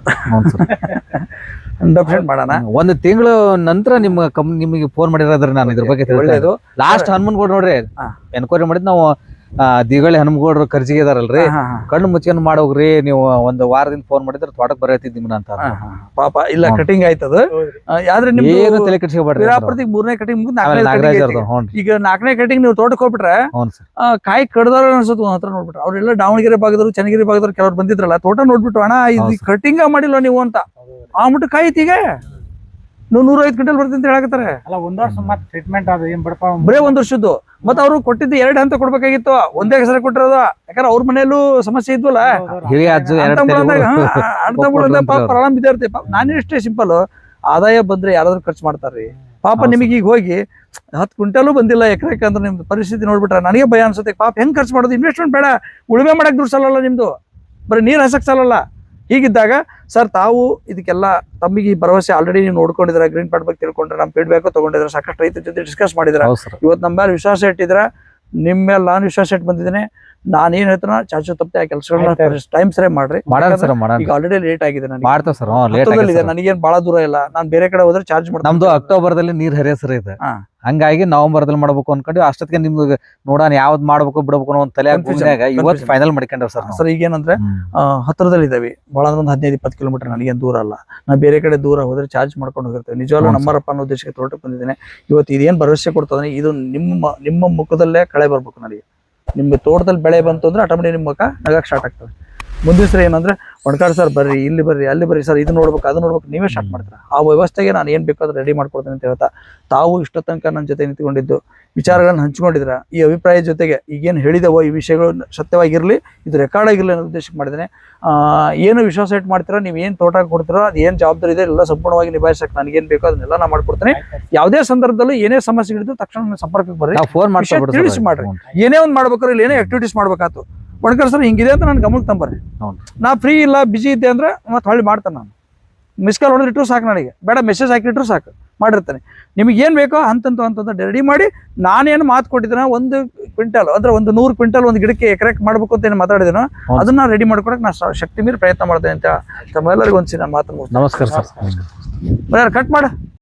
ಮಾಡೋಣ. ಒಂದು ತಿಂಗಳು ನಂತರ ನಿಮ್ಮ ಕಂಪ್ ನಿಮಗೆ ಫೋನ್ ಮಾಡಿರೋದ್ರೆ ನಾನು ಇದ್ರ ಬಗ್ಗೆ ಒಳ್ಳೇದು. ಲಾಸ್ಟ್ ಹನುಮನ್ಗೌಡ್ ನೋಡ್ರಿ. ಎನ್ಕ್ವೈರಿ ಮಾಡಿದ್ ನಾವು ದಿಗಳಿ ಹನುಮಗೌಡ್ರು ಕರ್ಜಿಗೆ ಇದಾರಲ್ರಿ? ಕಣ್ಣು ಮುಚ್ಕೊಂಡ್ ಮಾಡೋಗ್ರಿ ನೀವು ಒಂದು ವಾರದಿಂದ ಫೋನ್ ಮಾಡಿದ್ರೆ ತೋಟಕ್ ಬರೈತಿ ನಿಮ್ನ ಅಂತ. ಹಾ, ಹಾ. ಪಾಪ ಇಲ್ಲ. ಕಟಿಂಗ್ ಆಯ್ತದ. ಆದ್ರೆ ಏನು ನಿಮ್ದು ತಲೆ ಕೆಡ್ಸ್ಕೊಬೇಡ್ರಿ ವಿರಾಪುರದಿಗ್ ಮೂರನೇ ಕಟಿಂಗ್ ಮುಗಿದ್ ಈಗ ನಾಲ್ಕನೇ ಕಟಿಂಗ್ ನೀವು ತೋಟಕ್ಕೆ ಹೋಗ್ಬಿಟ್ರೆ ಕಾಯಿ ಕಡ್ದಾರ ಅನ್ಸುತ್ತೆ ಒಂದ್ ಹತ್ರ ನೋಡ್ಬಿಟ್ರೆ. ಅವ್ರೆಲ್ಲ ದಾವಣಗೆರೆ ಭಾಗದವ್ರು ಚನ್ನಗಿರಿ ಭಾಗದವ್ರು ಕೆಲವ್ರು ಬಂದಿದ್ರಲ್ಲ ತೋಟ ನೋಡ್ಬಿಟ್ಟು ಅಣ್ಣ ಇದು ಕಟಿಂಗ ಮಾಡಿಲ್ಲ ನೀವು ಅಂತ. ಆ ಮುಟ್ಟು ಕಾಯಿ ಈಗ. ನೂರ ಐದು ಕ್ವಿಂಟಲ್ ಬರ್ತೀನಿ ಅಂತ ಹೇಳಕತ್ತಾರೆ. ಅಲ್ಲ ಒಂದ್ ವರ್ಷ ಮತ್ತೆ ಟ್ರೀಟ್ಮೆಂಟ್ ಅದು ಏನ್ ಬಿಡಪ್ಪ? ಬರೇ ಒಂದ್ ವರ್ಷದ್ದು. ಮತ್ತೆ ಅವ್ರು ಕೊಟ್ಟಿದ್ದು ಎರಡು ಹಂತ ಕೊಡ್ಬೇಕಾಗಿತ್ತು. ಒಂದೇ ಹೆಸರು ಕೊಟ್ಟಿರೋದು. ಯಾಕಂದ್ರೆ ಅವ್ರ ಮನೆಯಲ್ಲೂ ಸಮಸ್ಯೆ ಇದ್ವಲ್ಲ? ಪ್ರಾರಂಭ ಇದ್ದಿರ್ತಿ ಪಾಪ ನಾನು ಎಷ್ಟೇ ಸಿಂಪಲ್ ಆದಾಯ ಬಂದ್ರೆ ಯಾರಾದ್ರೂ ಖರ್ಚು ಮಾಡ್ತಾರ್ರಿ. ಪಾಪ ನಿಮಗೆ ಈಗ ಹೋಗಿ ಹತ್ತು ಕ್ವಿಂಟಲು ಬಂದಿಲ್ಲ ಎಕರೆಕ್ಕೆ ಅಂದ್ರೆ ನಿಮ್ದು ಪರಿಸ್ಥಿತಿ ನೋಡ್ಬಿಟ್ರೆ ನನಗೆ ಭಯ ಅನ್ಸುತ್ತೆ. ಪಾಪ ಹೆಂಗ್ ಖರ್ಚು ಮಾಡೋದು? ಇನ್ವೆಸ್ಟ್ಮೆಂಟ್ ಬೇಡ. ಉಳುಮೆ ಮಾಡಕ್ ದುಡ್ಡು ಸಾಲಲ್ಲ ನಿಮ್ದು. ಬರೀ ನೀರ್ ಹಸಕ್ ಸಾಲಲ್ಲ. ಹೀಗಿದ್ದಾಗ ಸರ್ ತಾವು ಇದಕ್ಕೆಲ್ಲ ತಮ್ಮಿಗೆ ಈ ಭರವಸೆ ಆಲ್ರೆಡಿ ನೀವು ನೋಡ್ಕೊಂಡಿದ್ರ ಗ್ರೀನ್ ಪಾರ್ಟ್ ಬಗ್ಗೆ ತಿಳ್ಕೊಂಡ್ರೆ ನಮ್ಮ ಫೀಡ್ಬ್ಯಾಕ್ ತಗೊಂಡಿದ್ರೆ ಸಾಕಷ್ಟು ರೈತರ ಜೊತೆ ಡಿಸ್ಕಸ್ ಮಾಡಿದ್ರ ಇವತ್ತು ನಮ್ಮ ಮೇಲೆ ವಿಶ್ವಾಸ ಇಟ್ಟಿದ್ರ ನಿಮ್ಮ ಮೇಲೆ ನಾನು ವಿಶ್ವಾಸ ಇಟ್ಟು ಬಂದಿದ್ದೇನೆ. ನಾನು ಏನ್ ಹೇಳ್ತಾನ ಚಾಚು ತಪ್ಪದೆ ಆ ಕೆಲಸಗಳನ್ನ ಟೈಮ್ ಸರಿ. ಮಾಡ್ರಿ. ಈಗ ಆಲ್ರೆಡಿ ಲೇಟ್ ಆಗಿದೆ ನನಗೆ. ಸರ್ ನನಗೇನು ಬಹಳ ದೂರ ಇಲ್ಲ. ನಾನು ಬೇರೆ ಕಡೆ ಹೋದ್ರೆ ಚಾರ್ಜ್ ಮಾಡ್ತೀನಿ. ನಮ್ದು ಅಕ್ಟೋಬರ್ದಲ್ಲಿ ನೀರ್ ಸರ್ ಇದೆ. ಹಂಗಾಗಿ ನವೆಂಬರ್ದಲ್ಲಿ ಮಾಡ್ಬೇಕು ಅನ್ಕೊಂಡು ಅಷ್ಟೊತ್ತಿಗೆ ನಿಮ್ಗೆ ನೋಡೋಣ ಯಾವ್ದು ಮಾಡ್ಬೇಕು ಬಿಡ್ಬೇಕು ಅನ್ನೋ ಒಂದು ತಲೆ ಇವತ್ತು ಫೈನಲ್ ಮಾಡ್ಕೊಂಡ್ರೆ ಸರ್ ಸರ್ ಈಗೇನಂದ್ರೆ ಆ, ಹತ್ರದಲ್ಲಿ ಇದಾವೆ ಬಹಳ ಅಂದ್ರೆ ಒಂದು ಹದಿನೈದು ಇಪ್ಪತ್ತು ಕಿಲೋಮೀಟರ್ ನನಗೇನು ದೂರ ಅಲ್ಲ. ನಾ ಬೇರೆ ಕಡೆ ದೂರ ಹೋದ್ರೆ ಚಾರ್ಜ್ ಮಾಡ್ಕೊಂಡು ಹೋಗಿರ್ತೇವೆ. ನಿಜವಾಗ್ಲೂ ನಮ್ಮರಪ್ಪ ಅನ್ನೋ ಉದ್ದೇಶಕ್ಕೆ ತೋಟಕ್ಕೆ ಬಂದಿದ್ದೇನೆ. ಇವತ್ತು ಇದೇನು ಭರವಸೆ ಕೊಡ್ತದೆ ಇದು ನಿಮ್ಮ ನಿಮ್ಮ ಮುಖದಲ್ಲೇ ಕಳೆ ಬರ್ಬೇಕು ನನಗೆ. ನಿಮ್ಮ ತೋಟದಲ್ಲಿ ಬೆಳೆ ಬಂತು ಅಂದ್ರೆ ಆಟೋಮೆಟಿಕ್ ನಿಮ್ಮ ಮುಖ ನಗಕ್ಕೆ ಸ್ಟಾರ್ಟ್ ಆಗ್ತದೆ. ಮುಂದಿನ ಸರಿ ಏನಂದ್ರೆ ಒಣಕಾಡ್ ಸರ್ ಬರ್ರಿ ಇಲ್ಲಿ ಬರ್ರಿ ಅಲ್ಲಿ ಬರ್ರಿ ಸರ್ ಇದು ನೋಡ್ಬೇಕು ಅದು ನೋಡ್ಬೇಕು ನೀವೇ ಸ್ಟಾರ್ಟ್ ಮಾಡ್ತೀರಾ? ಆ ವ್ಯವಸ್ಥೆಗೆ ನಾನು ಏನು ಬೇಕಾದ್ರೂ ರೆಡಿ ಮಾಡ್ಕೊಡ್ತೇನೆ ಅಂತ ಹೇಳ್ತಾ ತಾವು ಇಷ್ಟ ತನಕ ನನ್ನ ಜೊತೆ ನಿಂತ್ಕೊಂಡಿದ್ದು ವಿಚಾರಗಳನ್ನು ಹಂಚ್ಕೊಂಡಿದ್ರ ಈ ಅಭಿಪ್ರಾಯ ಜೊತೆಗೆ ಈಗೇನು ಹೇಳಿದವೋ ಈ ವಿಷಯಗಳು ಸತ್ಯವಾಗಿರಲಿ ಇದು ರೆಕಾರ್ಡ್ ಆಗಿರಲಿ ಅನ್ನೋ ಉದ್ದೇಶಕ್ಕೆ ಮಾಡಿದ್ದೇನೆ. ಆ, ಏನು ವಿಶ್ವಾಸ ಇಟ್ಟು ಮಾಡ್ತೀರಾ ನೀವು ಏನು ತೋಟ ಕೊಡ್ತೀರೋ ಅದು ಏನು ಜವಾಬ್ದಾರಿ ಇದೆ ಎಲ್ಲ ಸಂಪೂರ್ಣವಾಗಿ ನಿಭಾಯಿಸಕ್ಕೆ ನನಗೇನು ಬೇಕೋ ಅದನ್ನೆಲ್ಲ ನಾನು ಮಾಡ್ಕೊಡ್ತೇನೆ. ಯಾವುದೇ ಸಂದರ್ಭದಲ್ಲೂ ಏನೇ ಸಮಸ್ಯೆ ಹಿಡಿದು ತಕ್ಷಣ ಸಂಪರ್ಕಕ್ಕೆ ಬರ್ರಿ. ಫೋನ್ ಮಾಡಿ ತಿಳಿಸಿ ಮಾಡ್ರಿ. ಏನೇ ಒಂದು ಮಾಡ್ಬೇಕಾದ್ರೆ ಇಲ್ಲಿ ಏನೇ ಆಕ್ಟಿವಿಟೀಸ್ ಮಾಡ್ಬೇಕಾತು ಬಡ್ಕರ್ ಸರ್ ಹಿಂಗಿದೆ ಅಂತ ನಾನು ಗಮನಕ್ಕೆ ತಂಬರ್ರಿ. ನಾ ಫ್ರೀ ಇಲ್ಲ ಬಿಜಿ ಇದ್ದೆ ಅಂದ್ರೆ ಮತ್ತೆ ಹೊಳ್ಳಿ ಮಾಡ್ತಾನೆ ನಾನು. ಮಿಸ್ ಕಾಲ್ ಹೊಡೆದಿಟ್ರು ಸಾಕು ನನಗೆ. ಬೇಡ ಮೆಸೇಜ್ ಹಾಕಿಟ್ರು ಸಾಕು. ಮಾಡಿರ್ತಾನೆ. ನಿಮಗೆ ಏನು ಬೇಕೋ ಅಂತಂತ ಅಂತಂತ ರೆಡಿ ಮಾಡಿ ನಾನೇನು ಮಾತು ಕೊಟ್ಟಿದ್ದೀನ ಒಂದು ಕ್ವಿಂಟಲ್ ಅಂದ್ರೆ ಒಂದು ನೂರು ಕ್ವಿಂಟಲ್ ಒಂದು ಗಿಡಕ್ಕೆ ಎಕರೆಕ್ ಮಾಡಬೇಕು ಅಂತ ಏನು ಮಾತಾಡಿದೇನೋ. ಅದನ್ನ ರೆಡಿ ಮಾಡ್ಕೊಡಕ್ಕೆ ನಾನು ಶಕ್ತಿ ಮೀರಿ ಪ್ರಯತ್ನ ಮಾಡ್ತೇನೆ ಅಂತ ತಮ್ಮೆಲ್ಲರಿಗೂ ಒಂದ್ಸಿ ನಾನು ಮಾತು ನಮಸ್ಕಾರ ಸರ್. ಕಟ್ ಮಾಡು.